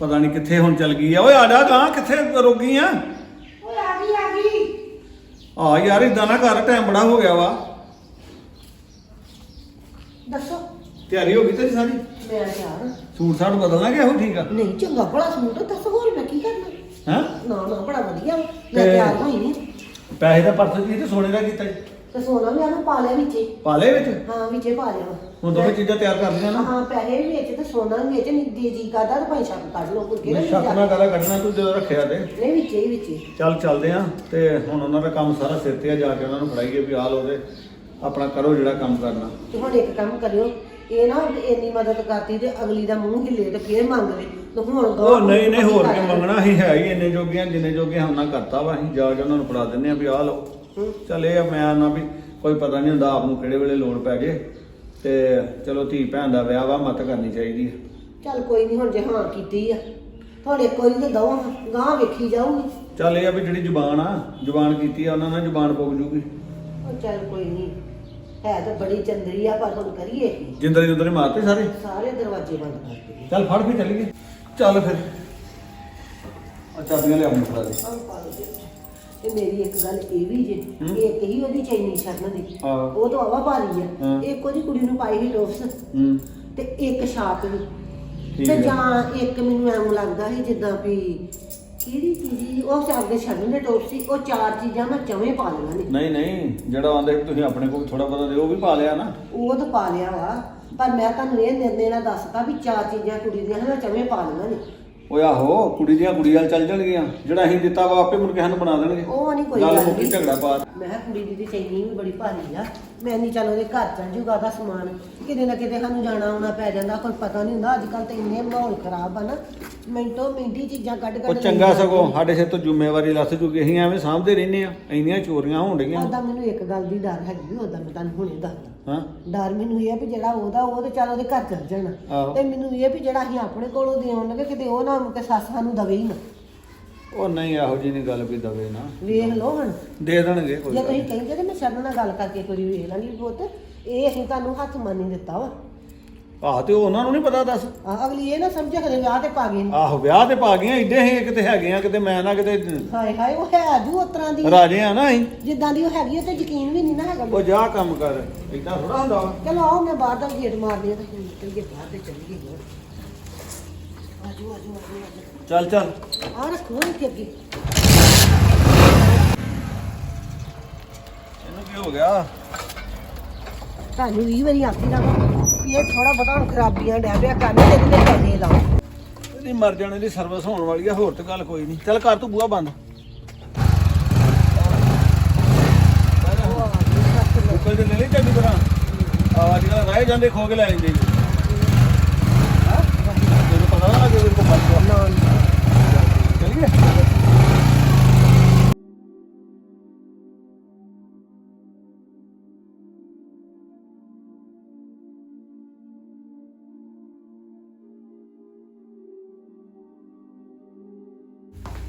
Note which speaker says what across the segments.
Speaker 1: ਪਤਾ ਨਹੀਂ ਕਿੱਥੇ ਹੁਣ ਚਲ ਗਈ ਆ। ਓਏ ਆ ਜਾ ਗਾਂ ਕਿੱਥੇ ਰੋਗੀ ਆ?
Speaker 2: ਓਏ ਆ ਗਈ ਆ ਗਈ।
Speaker 1: ਆ ਯਾਰ ਇਦਾਂ ਨਾ ਕਰ ਟਾਈਮ ਬੜਾ ਹੋ ਗਿਆ ਵਾ।
Speaker 2: ਦੱਸੋ।
Speaker 1: ਤਿਆਰੀ ਹੋ ਗਈ ਤੇਰੀ ਸਾਰੀ?
Speaker 2: ਮੈਂ ਯਾਰ।
Speaker 1: ਸੂਟ ਸਾਟ ਬਦਲਣਾ ਕਿ ਇਹੋ ਠੀਕ ਆ?
Speaker 2: ਨਹੀਂ ਚੰਗਾ ਬੜਾ ਸੂਟ ਦੱਸੋ ਹੋਰ ਮੈਂ ਕੀ ਕਰਨਾ?
Speaker 1: ਹਾਂ?
Speaker 2: ਨਾ ਨਾ ਬੜਾ ਵਧੀਆ। ਮੈਂ
Speaker 1: ਤੇ-
Speaker 2: ਤਿਆਰ ਹੋਈ ਨਹੀਂ
Speaker 1: ਪੈਸੇ ਦਾ ਪਰਸ ਜੀ ਤੇ ਸੋਨੇ ਦਾ ਕੀਤਾ ਜੀ
Speaker 2: ਤੇ ਸੋਨਾ ਵੀ ਆਨੂੰ ਪਾ ਲਿਆ ਵਿੱਚੇ
Speaker 1: ਪਾਲੇ ਵਿੱਚ?
Speaker 2: ਹਾਂ ਵਿੱਚੇ ਪਾ ਲਿਆ ਵਾ।
Speaker 1: ਹੁਣ ਦੋਵੇਂ ਚੀਜ਼ਾਂ ਤਿਆਰ ਕਰ ਲਈਆਂ ਨਾ।
Speaker 2: ਹਾਂ ਪੈਸੇ ਵੀ ਵਿੱਚ ਤੇ ਸੋਨਾ ਵੀ ਵਿੱਚ ਨਹੀਂ ਦੇ ਜੀ ਕਰਦਾ ਤੇ ਭਾਈ ਸ਼ੱਕ ਕੱਢ ਲਓ ਕੋਈ ਕਿਹੜਾ
Speaker 1: ਨਹੀਂ ਸ਼ੱਕ ਨਾਲ ਗਾਲਾਂ ਕੱਢਣਾ ਤੂੰ ਜਦੋਂ ਰੱਖਿਆ ਤੇ।
Speaker 2: ਨਹੀਂ ਵਿੱਚੇ ਹੀ ਵਿੱਚੇ
Speaker 1: ਚੱਲ ਚੱਲਦੇ ਆ ਤੇ ਹੁਣ ਉਹਨਾਂ ਦਾ ਕੰਮ ਸਾਰਾ ਸਿਰ ਤੇ ਆ ਜਾ ਕੇ ਉਹਨਾਂ ਨੂੰ ਫੜਾਈਏ ਵੀ ਆ ਲੋ ਤੇ ਆਪਣਾ ਕਰੋ ਜਿਹੜਾ ਕੰਮ ਕਰਨਾ।
Speaker 2: ਤੇ ਹੁਣ ਇੱਕ ਕੰਮ ਕਰਿਓ ਇਹ ਨਾ ਇੰਨੀ ਮਦਦ ਕਰਤੀ ਤੇ ਅਗਲੀ ਦਾ ਮੂੰਹ ਹਿੱਲੇ ਤੇ ਫੇਰ ਮੰਗ ਲੈ ਤੇ ਹੁਣ ਗਾਂਹ
Speaker 1: ਉਹ ਨਹੀਂ ਨਹੀਂ ਹੋਰ ਕੀ ਮੰਗਣਾ? ਅਸੀਂ ਹੈ ਹੀ ਇੰਨੇ ਜੋਗੀਆਂ ਜਿੰਨੇ ਜੋਗੇ ਹਾਂ ਉਹਨਾਂ ਕਰਤਾ ਵਾ ਅਸੀਂ ਜਾ ਕੇ ਉਹਨਾਂ ਨੂੰ ਫੜਾ ਦਿੰਨੇ ਆ ਵੀ ਆ ਲਓ।
Speaker 2: ਹੂੰ।
Speaker 1: ਚੱਲ ਇਹ ਆ ਮੈਂ ਨਾ ਵੀ ਕੋਈ ਪਤਾ ਨਹੀਂ ਹੁੰਦਾ ਆਪ ਨੂੰ ਕਿਹੜੇ ਵੇਲੇ ਲੋੜ ਪੈ ਜੇ। ਤੇ ਚਲੋ ਧੀ ਭੈਣ ਦਾ ਵਿਆਹ ਵਾ ਮਤ ਕਰਨੀ ਚਾਹੀਦੀ ਹੈ
Speaker 2: ਚੱਲ ਕੋਈ ਨਹੀਂ ਹੁਣ ਜੇ ਹਾਂ ਕੀਤੀ ਆ ਹੁਣ ਇੱਕ ਵਾਰੀ ਤੇ ਦਵਾਂ ਗਾਂ ਵੇਖੀ ਜਾਊਗੀ।
Speaker 1: ਚੱਲ ਇਹ ਆ ਵੀ ਜਿਹੜੀ ਜ਼ੁਬਾਨ ਆ ਜ਼ੁਬਾਨ ਕੀਤੀ ਆ ਉਹਨਾਂ ਨਾਲ ਜ਼ੁਬਾਨ ਪੁੱਗ ਜੂਗੀ।
Speaker 2: ਉਹ ਚੱਲ ਕੋਈ ਨਹੀਂ ਹੈ ਤਾਂ ਬੜੀ ਚੰਦਰੀ ਆ ਪਰ ਹੁਣ ਕਰੀਏ ਕੀ?
Speaker 1: ਜਿੰਦਰੇ ਜਿੰਦਰੇ ਮਾਰਤੇ ਸਾਰੇ?
Speaker 2: ਸਾਰੇ ਦਰਵਾਜ਼ੇ ਬੰਦ ਕਰ ਦਿੱਤੇ।
Speaker 1: ਚੱਲ ਫੜ ਕੇ ਚੱਲੀਏ। ਚੱਲ ਫਿਰ। ਆ ਚਾਬੀਆਂ ਮੈਨੂੰ ਫੜਾ ਦੇ।
Speaker 2: ਆਹ ਪਾ ਲਓ ਜੀ। ਤੇ ਮੇਰੀ ਇੱਕ ਗੱਲ ਇਹ ਵੀ ਜੇ
Speaker 1: ਹੂੰ।
Speaker 2: ਇੱਕ ਹੀ ਉਹਦੀ ਚੈਨੀ ਸ਼ਰਨ ਦੀ।
Speaker 1: ਹਾਂ।
Speaker 2: ਉਹ ਤਾਂ ਆਵਾ ਭਾਰੀ ਆ।
Speaker 1: ਹਾਂ।
Speaker 2: ਇੱਕ ਉਹਦੀ ਕੁੜੀ ਨੂੰ ਪਾਈ ਸੀ ਟੋਪਸ
Speaker 1: ਹੂੰ।
Speaker 2: ਤੇ ਇੱਕ ਛਾਪ ਵੀ
Speaker 1: ਠੀਕ
Speaker 2: ਤੇ
Speaker 1: ਹੈ।
Speaker 2: ਜਾਂ ਇੱਕ ਮੈਨੂੰ ਐਂ ਲੱਗਦਾ ਸੀ ਜਿੱਦਾਂ ਵੀ ਕਿਹੜੀ ਚੀਜ਼ ਉਹ ਚਾਹਦੇ ਛੱਡਣ ਦੇ ਟੋਪ ਸੀ। ਉਹ ਚਾਰ ਚੀਜ਼ਾਂ ਮੈਂ ਚਵੇਂ ਪਾ ਲਈਆਂ ਨੇ।
Speaker 1: ਨਹੀਂ ਨਹੀਂ। ਜਿਹੜਾ ਆਂਦੇ ਤੁਸੀਂ ਆਪਣੇ ਕੋਲ ਥੋੜਾ ਬਹੁਤਾ ਦੇ ਉਹ ਵੀ ਪਾ ਲਿਆ ਨਾ।
Speaker 2: ਉਹ ਤਾਂ ਪਾ ਲਿਆ ਵਾ। ਪਰ ਮੈਂ ਤੁਹਾਨੂੰ ਇਹ ਨਿਰਣੇ ਨਾਲ ਦੱਸਤਾ ਵੀ ਚਾਰ ਚੀਜ਼ਾਂ ਕੁੜੀ ਦੀਆਂ ਮੈਂ ਚਵੇਂ ਪਾ ਲਈਆਂ ਨੇ।
Speaker 1: ਓਏ ਆਹੋ ਕੁੜੀ ਦੀਆਂ ਕੁੜੀ ਵਾਲ ਚੱਲ ਜਾਣਗੀਆਂ ਜਿਹੜਾ ਅਸੀਂ ਦਿੱਤਾ ਵਾ ਆਪੇ ਮੁੜ ਕੇ ਸਾਨੂੰ ਬਣਾ ਦੇਣਗੇ।
Speaker 2: ਉਹ ਨਹੀਂ ਕੋਈ
Speaker 1: ਗੱਲ
Speaker 2: ਗੱਲ
Speaker 1: ਮੁੱਕੀ
Speaker 2: ਨਹੀਂ।
Speaker 1: ਝਗੜਾ ਪਾ
Speaker 2: ਮੈਂ ਕਿਹਾ ਕੁੜੀ ਦੀ ਤੇ ਚੈਨੀ ਵੀ ਬੜੀ ਭਾਰੀ ਆ। ਮੈਂ ਨਹੀਂ ਚੱਲ ਉਹਦੇ ਘਰ ਚੱਲ ਜੂਗਾ ਦਾ ਸਮਾਨ। ਕਿਤੇ ਨਾ ਕਿਤੇ ਸਾਨੂੰ ਜਾਣਾ ਆਉਣਾ ਪੈ ਜਾਂਦਾ ਕੋਈ ਪਤਾ ਨਹੀਂ ਹੁੰਦਾ। ਅੱਜ ਕੱਲ ਤੇ ਇੰਨੇ ਮਾਹੌਲ ਖਰਾਬ ਆ ਨਾ। ਮਿੰਟੋ ਮਿੰਟੀ ਚੀਜ਼ਾਂ ਕੱਢ ਕੱਢ
Speaker 1: ਉਹ ਚੰਗਾ ਸਗੋਂ ਸਾਡੇ ਸਿਰ ਤੋਂ ਜ਼ਿੰਮੇਵਾਰੀ ਲੱਥ ਚੁੱਕੀ ਅਸੀਂ ਐਵੇਂ ਸਾਂਭਦੇ ਰਹਿੰਦੇ ਆ ਇੰਨੀਆਂ ਚੋਰੀਆਂ ਹੋਣ ਡਈਆਂ।
Speaker 2: ਉਹਦਾ ਮੈਨੂੰ ਇੱਕ ਗੱਲ ਦੀ ਡਰ ਹੈਗੀ ਉਹਦਾ ਮੈਂ ਤੁਹਾਨੂੰ ਹੁਣੇ ਦੱਸਦਾ।
Speaker 1: ਹਾਂ।
Speaker 2: ਡਰ ਮੈਨੂੰ ਇਹ ਆ ਵੀ ਜਿਹੜਾ ਉਹਦਾ ਉਹ ਤੇ ਚੱਲ ਉਹਦੇ ਘਰ ਚੱਲ ਜਾਣਾ।
Speaker 1: ਆਹੋ।
Speaker 2: ਤੇ ਮੈਨੂੰ ਇਹ ਵੀ ਜਿਹੜਾ ਅਸੀਂ ਆਪਣੇ ਕੋਲੋਂ ਦੇਣ ਲੱਗੇ ਕਿਤੇ ਉਹ ਨਾ ਮੁਕੇ ਸੱਸ ਸਾਨੂੰ ਦਵੇ ਹੀ ਨਾ।
Speaker 1: ਉਹ ਨਹੀਂ ਇਹੋ ਜੀ ਨਹੀਂ ਗੱਲ ਵੀ ਦਵੇ ਨਾ।
Speaker 2: ਵੇਖ ਲਓ ਹੁਣ।
Speaker 1: ਦੇ ਦੇਣਗੇ ਕੋਈ
Speaker 2: ਜੇ
Speaker 1: ਗੱਲ
Speaker 2: ਤੁਸੀਂ। ਕਹਿੰਦੇ ਤੇ ਮੈਂ ਸ਼ਰਨ ਨਾਲ ਗੱਲ ਕਰਕੇ ਕੋਈ ਵੇਖ ਲਾਂਗੀ ਪੁੱਤ ਇਹ ਅਸੀਂ ਤੁਹਾਨੂੰ ਹੱਥ ਮੰਨ ਨਹੀਂ ਦਿੱਤਾ ਵਾ।
Speaker 1: ਆਹ ਤੇ ਉਹਨਾਂ ਨੂੰ ਨਹੀਂ ਪਤਾ ਦੱਸ।
Speaker 2: ਆਹ ਅਗਲੀ ਇਹ ਨਾ ਸਮਝੇ ਖਰੇ ਵਿਆਹ ਤੇ ਪਾ ਗਏ ਨੇ।
Speaker 1: ਆਹੋ ਵਿਆਹ ਤੇ ਪਾ ਗਈਆਂ ਇੱਡੇ ਹੀ ਕਿਤੇ ਹੈਗੇ ਆ ਕਿਤੇ ਮੈਂ ਨਾ ਕਿਤੇ
Speaker 2: ਹਾਏ ਹਾਏ ਉਹ ਹੈ ਜੂ ਉਸ ਤਰ੍ਹਾਂ ਦੀ।
Speaker 1: ਰਾਜੇ ਆ ਨਾ ਅਸੀਂ।
Speaker 2: ਜਿੱਦਾਂ ਦੀ ਉਹ ਹੈਗੀ ਉਹ ਤੇ ਯਕੀਨ ਵੀ ਨਹੀਂ ਨਾ ਹੈਗਾ।
Speaker 1: ਉਹ ਜਾ ਕੰਮ ਕਰ ਇਦਾਂ ਥੋੜਾ ਹੁੰਦਾ ਵਾ।
Speaker 2: ਚਲੋ ਆਓ ਮੈਂ ਬਾਹਰ ਦਾ ਗੇਟ ਮਾਰਦੀ ਆ ਤੇ ਨਿਕਲ ਕੇ ਬਾਹਰ ਤੇ ਚੱਲੀਏ ਹੋਰ। ਆਜੋ ਆਜੋ ਆਜੋ ਆਜੋ।
Speaker 1: ਚੱਲ ਚੱਲ।
Speaker 2: ਆ ਰੱਖੋ ਇੱਥੇ ਅੱਗੇ।
Speaker 1: ਇਹਨੂੰ ਕੀ ਹੋ ਗਿਆ?
Speaker 2: ਤੁਹਾਨੂੰ 20 ਵਾਰੀ ਆਖੀ ਨਾ ਵੀ ਇਹ ਥੋੜਾ ਹੁਣ ਖਰਾਬੀਆਂ ਡੈ ਪਿਆ ਕਰਨ ਤੇ ਇਹਦੇ ਪੈਸੇ ਲਾਓ
Speaker 1: ਇਹਦੀ ਮਰ ਜਾਣੇ ਦੀ ਸਰਵਿਸ ਹੋਣ ਵਾਲੀ ਆ ਹੋਰ ਤੇ ਗੱਲ ਕੋਈ ਨਹੀਂ। ਚੱਲ ਕਰ ਤੂੰ ਬੂਹਾ ਬੰਦ। ਦੇ ਲੈ ਲਈ ਚੰਗੀ ਤਰ੍ਹਾਂ। ਆ ਜਿਹੜਾ ਰਹਿ ਜਾਂਦੇ ਖੋ ਕੇ ਲੈ ਲੈਂਦੇ ਜੀ।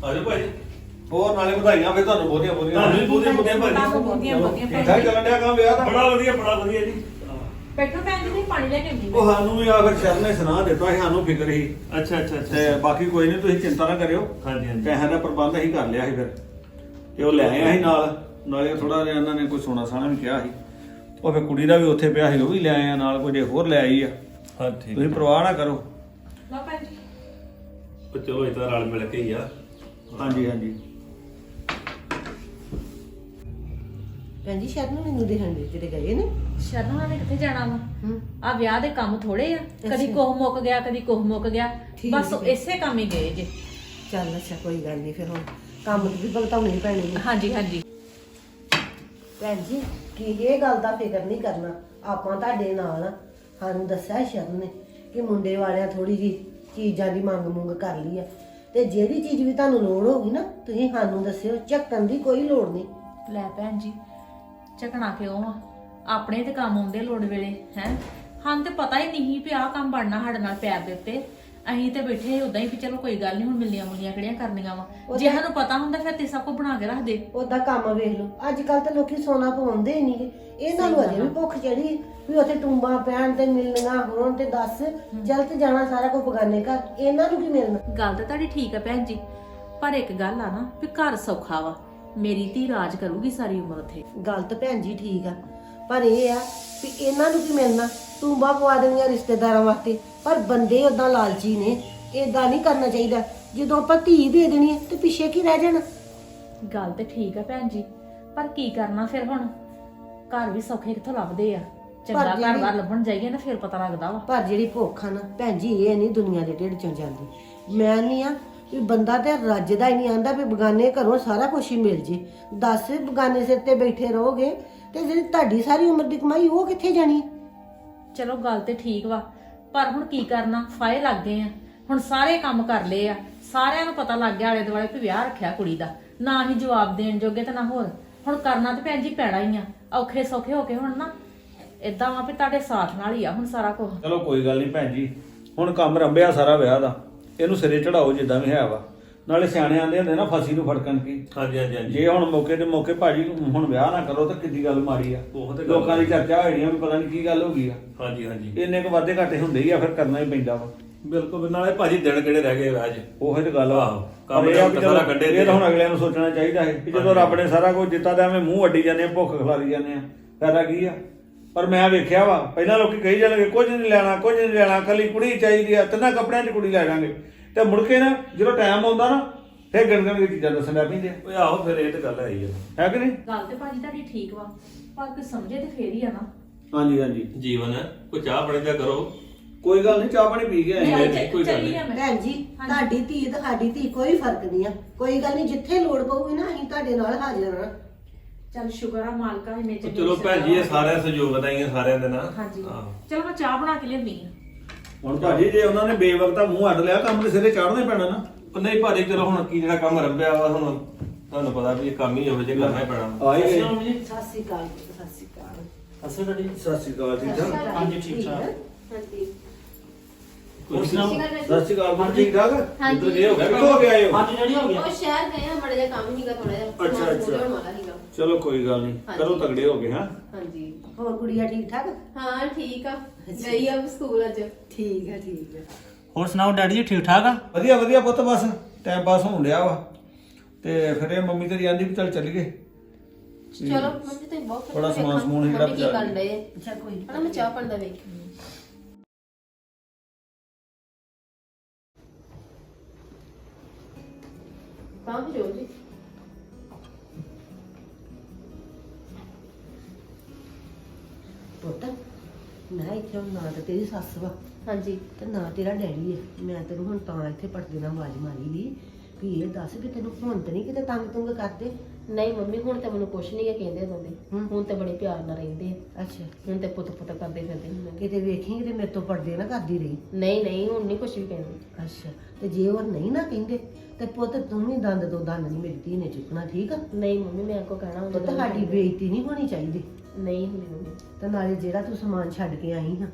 Speaker 1: ਆਜੋ ਭਾਈ। ਹੋਰ ਨਾਲੇ ਵਧਾਈਆਂ ਫੇ ਤੁਹਾਨੂੰ ਬਹੁਤੀਆਂ ਬਹੁਤੀਆਂ।
Speaker 3: ਤੁਹਾਨੂੰ ਵੀ ਬਹੁਤੀਆਂ ਬਹੁਤੀਆਂ ਭਾਜੀ।
Speaker 4: ਤੁਹਾਨੂੰ ਬਹੁਤੀਆਂ ਬਹੁਤੀਆਂ
Speaker 1: ਠੀਕ ਠਾਕ ਚੱਲਣ ਡਿਆ ਕੰਮ ਵਿਆਹ ਦਾ?
Speaker 3: ਬੜਾ ਵਧੀਆ ਬੜਾ ਵਧੀਆ ਜੀ।
Speaker 4: ਬੈਠੋ ਭੈਣ ਜੀ ਤੁਸੀਂ ਪਾਣੀ ਲੈ ਕੇ ਆਉਂਦੀ
Speaker 1: ਉਹ ਸਾਨੂੰ ਵੀ ਆ ਫਿਰ ਸ਼ਰਨ ਨੇ ਸੁਣਾ ਦਿੱਤਾ ਸੀ ਸਾਨੂੰ ਫਿਕਰ ਸੀ।
Speaker 3: ਅੱਛਾ ਅੱਛਾ
Speaker 1: ਤੇ ਬਾਕੀ ਕੋਈ ਨਹੀਂ ਤੁਸੀਂ ਚਿੰਤਾ ਨਾ ਕਰਿਓ।
Speaker 3: ਹਾਂਜੀ ਹਾਂਜੀ।
Speaker 1: ਪੈਸਿਆਂ ਦਾ ਪ੍ਰਬੰਧ ਅਸੀਂ ਕਰ ਲਿਆ ਸੀ ਫਿਰ। ਤੇ ਉਹ ਲੈ ਆਏ ਅਸੀਂ ਨਾਲ। ਨਾਲੇ ਥੋੜਾ ਜਿਹਾ ਇਹਨਾਂ ਨੇ ਕੋਈ ਸੋਨਾ ਸਾਣਾ ਵੀ ਕਿਹਾ ਸੀ। ਉਹ ਫਿਰ ਕੁੜੀ ਦਾ ਵੀ ਉੱਥੇ ਪਿਆ ਸੀ ਉਹ ਵੀ ਲੈ ਆਏ ਆ ਨਾਲ ਕੁਝ ਹੋਰ ਲੈ ਆਈ ਆ।
Speaker 3: ਹਾਂ ਠੀਕ
Speaker 1: ਤੁਸੀਂ ਪਰਵਾਹ ਨਾ ਕਰੋ।
Speaker 4: ਲਓ ਭੈਣ ਜੀ।
Speaker 3: ਉਹ ਚਲੋ ਇਹ ਤਾਂ ਰਲ ਮਿਲ ਕੇ ਹੀ ਆ।
Speaker 1: ਹਾਂਜੀ ਹਾਂਜੀ।
Speaker 2: ਭੈਣ ਜੀ ਸ਼ਰਨ ਨੂੰ ਮੈਨੂੰ ਦੇਣ ਦੇ ਜਿਹੜੇ ਗਏ ਨੇ।
Speaker 4: ਸ਼ਰਨ ਉਹਨਾਂ ਨੇ ਕਿੱਥੇ ਜਾਣਾ ਵਾ?
Speaker 2: ਹੂੰ।
Speaker 4: ਆ ਵਿਆਹ ਦੇ ਕੰਮ ਥੋੜੇ ਆ। ਕਦੀ
Speaker 2: ਅੱਛਾ।
Speaker 4: ਕੋਹ ਮੁੱਕ ਗਿਆ ਕਦੀ ਕੋਹ ਮੁੱਕ ਗਿਆ।
Speaker 2: ਠੀਕ
Speaker 4: ਬਸ
Speaker 2: ਹੈ।
Speaker 4: ਇਸੇ ਕੰਮ ਹੀ ਗਏ ਜੇ।
Speaker 2: ਚੱਲ ਅੱਛਾ ਕੋਈ ਗੱਲ ਨਹੀਂ ਫਿਰ ਹੁਣ ਕੰਮ ਤੇ ਵੀ ਭਗਤਾਉਣੇ ਹੀ ਪੈਣੇ ਨੇ।
Speaker 4: ਹਾਂਜੀ ਹਾਂਜੀ।
Speaker 2: ਭੈਣ ਜੀ ਕੀ ਇਹ ਗੱਲ ਦਾ ਫਿਕਰ ਨਹੀਂ ਕਰਨਾ? ਆਪਾਂ ਤੁਹਾਡੇ ਨਾਲ ਆ। ਸਾਨੂੰ ਦੱਸਿਆ ਸ਼ਰਨ ਨੇ ਕਿ ਮੁੰਡੇ ਵਾਲਿਆਂ ਥੋੜੀ ਜੀ ਚੀਜ਼ਾਂ ਦੀ ਮੰਗ ਮੁੰਗ ਕਰ ਲਈ ਆ। ਤੇ ਜਿਹੜੀ ਚੀਜ਼ ਵੀ ਤੁਹਾਨੂੰ ਲੋੜ ਹੋਗੀ ਨਾ ਤੁਸੀਂ ਸਾਨੂੰ ਦੱਸਿਓ ਚੱਕਣ ਦੀ ਕੋਈ ਲੋੜ ਨਹੀਂ।
Speaker 4: ਲੈ ਭੈਣ ਜੀ ਝਕਣਾ ਕਿਉਂ ਆ? ਆਪਣੇ ਤੇ ਕੰਮ ਆਉਂਦੇ ਲੋੜ ਵੇਲੇ ਹੈ? ਹਾਂ ਤੇ ਪਤਾ ਹੀ ਨਹੀਂ ਵੀ ਆਹ ਕੰਮ ਬਣਨਾ ਸਾਡੇ ਨਾਲ ਪੈਰ ਦੇ ਉੱਤੇ। ਅਸੀਂ ਤੇ ਬੈਠੇ ਉਦਾਂ ਹੀ ਵੀ ਚਲੋ ਕੋਈ ਗੱਲ ਨਹੀਂ ਹੁਣ ਮਿਲੀਆਂ ਮੁਲੀਆਂ ਕਿਹੜੀਆਂ ਕਰਨੀਆਂ ਵਾ। ਜੇ ਸਾਨੂੰ ਪਤਾ ਹੁੰਦਾ ਫਿਰ ਤੇ ਸਭ ਕੁਝ ਬਣਾ ਕੇ ਰੱਖ ਦੇ।
Speaker 2: ਉਹਦਾ ਕੰਮ ਵੇਖ ਲਓ। ਅੱਜ ਕੱਲ ਤੇ ਲੋਕੀ ਸੋਨਾ ਪਾਉਂਦੇ ਹੀ ਨਹੀਂ ਇਹਨਾਂ ਨੂੰ ਅਜੇ ਵੀ ਭੁੱਖ ਚੜੀ ਵੀ ਉੱਥੇ ਟੁੰਬਾਂ ਪੈਣ ਤੇ ਮਿਲਣੀਆਂ ਹੋਣ ਤੇ ਦੱਸ ਚੱਲ ਤੇ ਜਾਣਾ ਸਾਰਾ ਕੁਝ ਬਗਾਨੇ ਘਰ। ਇਹਨਾਂ ਨੂੰ ਕੀ ਮਿਲਣਾ?
Speaker 4: ਗੱਲ ਤਾਂ ਤੁਹਾਡੀ ਠੀਕ ਆ ਭੈਣ ਜੀ। ਪਰ ਇੱਕ ਗੱਲ ਆ ਨਾ ਵੀ ਘਰ ਸੌਖਾ ਵਾ। ਮੇਰੀ ਧੀ ਰਾਜ ਕਰੂਗੀ ਸਾਰੀ ਉਮਰ ਉੱਥੇ।
Speaker 2: ਗੱਲ ਤਾਂ ਭੈਣ ਜੀ ਠੀਕ ਆ। ਪਰ ਇਹ ਆ ਵੀ ਇਹਨਾਂ ਨੂੰ ਕੀ ਮਿਲਣਾ? ਟੁੰਬਾਂ ਪਵਾ ਦੇਣੀਆਂ ਰਿਸ਼ਤੇਦਾਰਾਂ ਵਾਸਤੇ। ਪਰ ਬੰਦੇ ਉਦਾਂ ਲਾਲਚੀ ਨੇ। ਏਦਾਂ ਨਹੀਂ ਕਰਨਾ ਚਾਹੀਦਾ। ਜਦੋਂ ਆਪਾਂ ਧੀ ਦੇ ਦੇਣੀ ਹੈ ਤੇ ਪਿੱਛੇ ਕੀ ਰਹਿ ਜਾਣਾ?
Speaker 4: ਗੱਲ ਤੇ ਠੀਕ ਆ ਭੈਣ ਜੀ। ਪਰ ਕੀ ਕਰਨਾ ਫਿਰ ਹੁਣ? ਘਰ ਵੀ ਸੌਖੇ ਕਿੱਥੋਂ ਲੱਭਦੇ ਆ? ਚੰਗਾ
Speaker 2: ਪਰ ਜਿਹੜੀ-
Speaker 4: ਘਰ-ਬਾਰ ਲੱਭਣ ਜਾਈਏ ਨਾ ਫਿਰ ਪਤਾ ਲੱਗਦਾ ਵਾ।
Speaker 2: ਪਰ ਜਿਹੜੀ ਭੁੱਖ ਆ ਨਾ ਭੈਣ ਜੀ ਇਹ ਨਹੀਂ ਦੁਨੀਆ ਦੇ ਢਿੱਡ ਚੋਂ ਜਾਂਦੀ। ਮੈਂ ਨਹੀਂ ਆ ਵੀ ਬੰਦਾ ਤੇ ਰੱਜਦਾ ਹੀ ਨਹੀਂ ਆਂਦਾ ਵੀ ਬਗਾਨੇ ਘਰੋਂ ਸਾਰਾ ਕੁਝ ਹੀ ਮਿਲ ਜੇ। ਦੱਸ ਬਗਾਨੇ ਸਿਰ ਤੇ ਬੈਠੇ ਰਹੋਗੇ ਤੇ ਜਿਹੜੀ ਤੁਹਾਡੀ ਸਾਰੀ ਉਮਰ ਦੀ ਕਮਾਈ ਉਹ ਕਿੱਥੇ ਜਾਣੀ
Speaker 4: ਚਲੋ ਗੱਲ ਤੇ ਠੀਕ ਵਾ ਪਰ ਹੁਣ ਕੀ ਕਰਨਾ? ਫਾਇ ਲੱਗ ਗਏ ਆ। ਹੁਣ ਸਾਰੇ ਕੰਮ ਕਰ ਲਏ ਆ। ਸਾਰਿਆਂ ਨੂੰ ਪਤਾ ਲੱਗ ਗਿਆ ਆਲੇ ਦੁਆਲੇ ਵੀ ਵਿਆਹ ਰੱਖਿਆ ਕੁੜੀ ਦਾ। ਨਾ ਹੀ ਜਵਾਬ ਦੇਣ ਜੋਗੇ ਤੇ ਨਾ ਹੋਰ। ਹੁਣ ਕਰਨਾ ਤੇ ਭੈਣ ਜੀ ਪੈਣਾ ਹੀ ਆ ਔਖੇ ਸੌਖੇ ਹੋ ਕੇ ਹੁਣ ਨਾ ਇਦਾਂ ਵਾ ਵੀ ਤੁਹਾਡੇ ਸਾਥ ਨਾਲ ਹੀ ਆ ਹੁਣ ਸਾਰਾ ਕੁਝ
Speaker 1: ਚਲੋ ਕੋਈ ਗੱਲ ਨਹੀਂ ਭੈਣ ਜੀ ਹੁਣ ਕੰਮ ਰੰਭਿਆ ਸਾਰਾ ਵਿਆਹ ਦਾ ਇਹਨੂੰ ਸਿਰੇ ਚੜਾਓ ਜਿੱਦਾਂ ਵੀ ਹੈ ਵਾ। ਨਾਲੇ ਸਿਆਣੇ ਆਂਦੇ ਹੁੰਦੇ ਨਾ ਫਸੀ ਨੂੰ ਫੜਕਣ ਕੀ।
Speaker 3: ਹਾਂਜੀ ਹਾਂਜੀ ਹਾਂਜੀ।
Speaker 1: ਜੇ ਹੁਣ ਮੌਕੇ ਤੇ ਮੌਕੇ ਭਾਜੀ ਹੁਣ ਵਿਆਹ ਨਾ ਕਰੋ ਤਾਂ ਕਿੱਡੀ ਗੱਲ ਮਾੜੀ ਆ।
Speaker 3: ਗੱਲ
Speaker 1: ਲੋਕਾਂ ਦੀ ਚਰਚਾ ਹੋਣੀ ਆ ਵੀ ਪਤਾ ਨਹੀਂ ਕੀ ਗੱਲ ਹੋ ਗਈ ਆ।
Speaker 3: ਹਾਂਜੀ ਹਾਂਜੀ।
Speaker 1: ਇੰਨੇ ਕੁ ਵਾਧੇ ਘਾਟੇ ਹੁੰਦੇ ਹੀ ਆ ਫਿਰ ਕਰਨਾ ਹੀ ਪੈਂਦਾ ਵਾ।
Speaker 3: ਬਿਲਕੁਲ ਨਾਲੇ ਭਾਜੀ ਦਿਨ ਕਿਹੜੇ ਰਹਿ ਗਏ ਅੱਜ?
Speaker 1: ਉਹੀ ਤੇ ਗੱਲ ਆ।
Speaker 3: ਆਹੋ, ਕੰਮ
Speaker 1: ਪਰ ਇਹ ਆ ਵੀ
Speaker 3: ਤਾਂ
Speaker 1: ਚਲੋ
Speaker 3: ਸਾਰਾ ਕੱਢੇ
Speaker 1: ਇਹ
Speaker 3: ਤੇ
Speaker 1: ਤਾਂ। ਹੁਣ ਅਗਲਿਆਂ ਨੂੰ ਸੋਚਣਾ ਚਾਹੀਦਾ ਹੈ ਕਿ ਜਦੋਂ ਰੱਬ ਨੇ ਸਾਰਾ ਕੁਝ ਦਿੱਤਾ ਤਾਂ ਐਵੇਂ ਮੂੰਹ ਅੱਡੀ ਜਾਂਦੇ ਆ ਭੁੱਖ ਖਲਾਰੀ ਜਾਂਦੇ ਆ। ਫਾਇਦਾ ਕੀ ਆ? ਪਰ ਮੈਂ ਵੇਖਿਆ ਵਾ ਪਹਿਲਾਂ ਲੋਕੀ ਕਹੀ ਜਾਣਗੇ ਕੁਝ ਨਹੀਂ ਲੈਣਾ ਕੁਝ ਨਹੀਂ ਲੈਣਾ ਕੱਲੀ ਕੁੜੀ ਚਾਹੀਦੀ ਆ ਤਿੰਨਾਂ ਕੱਪੜਿਆਂ 'ਚ ਕੁੜੀ ਲੈ ਜਾਾਂਗੇ। ਤੇ ਮੁੜ ਕੇ ਨਾ ਜਦੋਂ ਟਾਈਮ ਆਉਂਦਾ ਨਾ ਫਿਰ ਗਣਗਣ ਦੀ ਚੀਜ਼ਾਂ ਦੱਸਣ ਲੱਗ ਪੈਂਦੇ ਆ।
Speaker 3: ਓਏ ਆਹੋ ਫਿਰ ਇਹ ਤੇ ਗੱਲ ਹੈ ਹੀ ਆ।
Speaker 1: ਹੈ ਕਿ ਨਹੀਂ?
Speaker 4: ਗੱਲ ਤੇ ਭਾਜੀ ਤੁਹਾਡੀ ਠੀਕ ਵਾ ਪਰ ਸਮਝੇ ਤੇ ਫੇਰ ਹੀ ਆ ਨਾ।
Speaker 1: ਹਾਂਜੀ ਹਾਂਜੀ।
Speaker 3: ਜੀਵਨ ਹੈ ਕੋਈ ਚਾਹ ਦਾ ਕਰੋ।
Speaker 1: ਕੋਈ ਗੱਲ ਨਹੀਂ ਚਾਹ ਪਾਣੀ ਪੀ ਕੇ ਆਏ ਆ।
Speaker 3: ਨਹੀਂ, ਕੋਈ ਗੱਲ
Speaker 4: ਚੱਲੀ
Speaker 3: ਨਹੀਂ।
Speaker 4: ਆ ਮੈਂ।
Speaker 2: ਭੈਣ ਜੀ ਤੁਹਾਡੀ ਧੀ ਤੇ ਸਾਡੀ ਧੀ ਕੋਈ ਫ਼ਰਕ ਨਹੀਂ ਆ। ਕੋਈ ਗੱਲ ਨਹੀਂ ਜਿੱਥੇ ਲੋੜ ਪਊਗੀ ਨਾ ਅਸੀਂ ਤੁਹਾਡੇ ਨਾਲ ਹਾਜ਼ਰ ਹਾਂ।
Speaker 4: ਚੱਲ ਸ਼ੁਕਰ ਆ ਮਾਲਕਾ
Speaker 3: ਉਹ
Speaker 4: ਚੰਗੇ
Speaker 3: ਚਲੋ ਭੈਣ ਜੀ ਇਹ ਸਾਰਿਆਂ ਸਹਿਯੋਗ ਦਾ ਹੀ ਸਾਰਿਆਂ ਦੇ ਨਾਲ।
Speaker 4: ਹਾਂਜੀ।
Speaker 3: ਆਹੋ।
Speaker 4: ਚਲੋ ਮੈਂ ਚਾਹ ਬਣਾ ਕੇ ਲਿਆਉਂਦੀ ਆ
Speaker 1: ਹੁਣ ਭਾਜੀ ਜੇ ਉਹਨਾਂ ਨੇ ਬੇਵਕਤਾ ਮੂੰਹ ਅੱਡ ਲਿਆ ਕੰਮ ਦੇ ਸਿਰੇ ਚੜ੍ਹਨਾ ਹੀ ਪੈਣਾ ਨਾ।
Speaker 3: ਉਹ ਨਹੀਂ ਭਾਜੀ ਚਲੋ ਹੁਣ ਕੀ ਜਿਹੜਾ ਕੰਮ ਰੰਭਿਆ ਵਾ ਹੁਣ ਤੁਹਾਨੂੰ ਪਤਾ ਵੀ ਇਹ ਕੰਮ ਹੀ ਹੋਵੇ ਜੇ ਕਰਨਾ ਹੀ ਪੈਣਾ।
Speaker 1: ਆਏ ਗਏ।
Speaker 2: ਸਤਿ ਸ੍ਰੀ ਅਕਾਲ ਸਤਿ ਸ੍ਰੀ ਅਕਾਲ।
Speaker 1: ਸਤਿ ਸ਼੍ਰੀ ਅਕਾਲ ਠੀਕ ਠਾਕ?
Speaker 5: ਹਾਂਜੀ, ਠੀਕ ਠਾਕ।
Speaker 2: ਹਾਂਜੀ।
Speaker 5: ਹੋਰ ਸੁਣਾਓ
Speaker 1: ਸਤਿ ਸ਼੍ਰੀ ਅਕਾਲ ਜੀ। ਠੀਕ ਠਾਕ?
Speaker 6: ਹਾਂਜੀ।
Speaker 1: ਇੱਧਰ ਗਏ ਹੋ ਗਏ? ਕਿੱਥੋਂ ਹੋ ਕੇ ਆਏ ਹੋ?
Speaker 5: ਹਾਂਜੀ ਡੈਡੀ ਹੋ ਗਿਆ
Speaker 6: ਉਹ ਸ਼ਹਿਰ ਗਏ ਆ ਬੜਾ ਜਿਹਾ ਕੰਮ ਹੀਗਾ ਥੋੜਾ ਜਿਹਾ।
Speaker 1: ਅੱਛਾ,
Speaker 6: ਸਮਾਨ
Speaker 1: ਅੱਛਾ।
Speaker 6: ਸਮੂਨ ਲਿਆਉਣ ਵਾਲਾ ਸੀਗਾ।
Speaker 1: ਚਲੋ ਕੋਈ ਗੱਲ ਨਹੀਂ
Speaker 6: ਹਾਂਜੀ।
Speaker 1: ਕਰੋ ਤਗੜੇ ਹੋ ਗਏ ਹਾਂ?
Speaker 6: ਹਾਂਜੀ।
Speaker 2: ਹੋਰ ਕੁੜੀਆਂ ਠੀਕ ਠਾਕ?
Speaker 6: ਹਾਂ ਠੀਕ ਆ। ਗਈ ਆ ਸਕੂਲ ਅੱਜ।
Speaker 2: ਠੀਕ ਹੈ ਠੀਕ ਹੈ
Speaker 5: ਹੋਰ ਸੁਣਾਓ ਡੈਡੀ ਜੀ ਠੀਕ ਠਾਕ ਆ?
Speaker 1: ਵਧੀਆ ਵਧੀਆ ਪੁੱਤ ਬਸ। ਟਾਈਮ ਪਾਸ ਹੋਣ ਡਿਆ ਵਾ। ਤੇ ਫਿਰ ਇਹ ਮੰਮੀ ਤੇਰੀ ਆਂਦੀ ਵੀ ਚੱਲ ਚੱਲੀਏ।
Speaker 6: ਚਲੋ ਮੰਮੀ ਤੇ ਬਹੁਤ
Speaker 1: ਥੋੜਾ ਸਮਾਨ ਸਮੂਨ ਜਿਹੜਾ
Speaker 6: ਮੰਮੀ ਕੀ
Speaker 1: ਬਚਾ
Speaker 6: ਕਰਨ ਡਏ? ਆ?
Speaker 2: ਅੱਛਾ ਕੋਈ ਨੀ।
Speaker 6: ਹਨਾ ਮੈਂ ਚਾਹ ਪਾਣ ਦਾ ਵੇਖ। ਵੀ ਰੋ ਜੀ।
Speaker 2: ਪੁੱਤ ਮੈਂ ਇੱਥੇ ਹੁਣ ਨਾ ਤਾਂ ਤੇਰੀ ਸੱਸ ਵਾ।
Speaker 6: ਹਾਂਜੀ।
Speaker 2: ਤੇ ਨਾ ਤੇਰਾ ਡੈਡੀ ਹੈ ਮੈਂ ਤੈਨੂੰ ਹੁਣ ਤਾਂ ਇੱਥੇ ਪੜਦੇ ਨਾਲ ਆਵਾਜ਼ ਮਾਰੀ ਵੀ। ਵੀ ਇਹ ਦੱਸ ਵੀ ਤੈਨੂੰ ਹੁਣ ਤੇ ਨਹੀਂ ਕਿਤੇ ਤੰਗ ਤੁੰਗ ਕਰਦੇ।
Speaker 6: ਨਹੀਂ ਮੰਮੀ ਹੁਣ ਤਾਂ ਮੈਨੂੰ ਕੁਛ ਨਹੀਂ ਕਹਿੰਦੇ ਹੁੰਦੇ
Speaker 2: ਹੂੰ।
Speaker 6: ਹੁਣ ਤਾਂ ਬੜੇ ਪਿਆਰ ਨਾਲ ਰਹਿੰਦੇ ਆ।
Speaker 2: ਅੱਛਾ।
Speaker 6: ਹੁਣ ਤੇ ਪੁੱਤ ਪੁੱਤ ਕਰਦੇ ਫਿਰਦੇ ਹੁੰਦੇ
Speaker 2: ਕਿਤੇ ਵੇਖੀ ਕਿਤੇ ਮੇਰੇ ਤੋਂ ਪੜਦੇ ਨਾ ਕਰਦੀ ਰਹੀ।
Speaker 6: ਨਹੀਂ ਨਹੀਂ ਹੁਣ ਨਹੀਂ ਕੁਛ ਵੀ ਕਹਿੰਦੇ।
Speaker 2: ਅੱਛਾ। ਤੇ ਜੇ ਉਹ ਨਹੀਂ ਨਾ ਕਹਿੰਦੇ ਤੇ ਪੁੱਤ ਤੂੰ ਵੀ ਦੰਦ ਤੋਂ ਦੰਦ ਨਹੀਂ ਮੇਰੀ ਧੀ ਨੇ ਚੁੱਕਣਾ ਠੀਕ ਆ?
Speaker 6: ਨਹੀਂ ਮੰਮੀ ਮੈਂ ਕੋ ਕਹਿਣਾ ਹੁੰਦਾ
Speaker 2: ਪੁੱਤ ਸਾਡੀ ਬੇਇੱਜ਼ਤੀ ਨਹੀਂ ਹੋਣੀ ਚਾਹੀਦੀ।
Speaker 6: ਨਹੀਂ ਹੁੰਦੀ ਮੰਮੀ।
Speaker 2: ਤੇ ਨਾਲੇ ਜਿਹੜਾ ਤੂੰ ਸਮਾਨ ਛੱਡ ਕੇ ਆਈ ਹਾਂ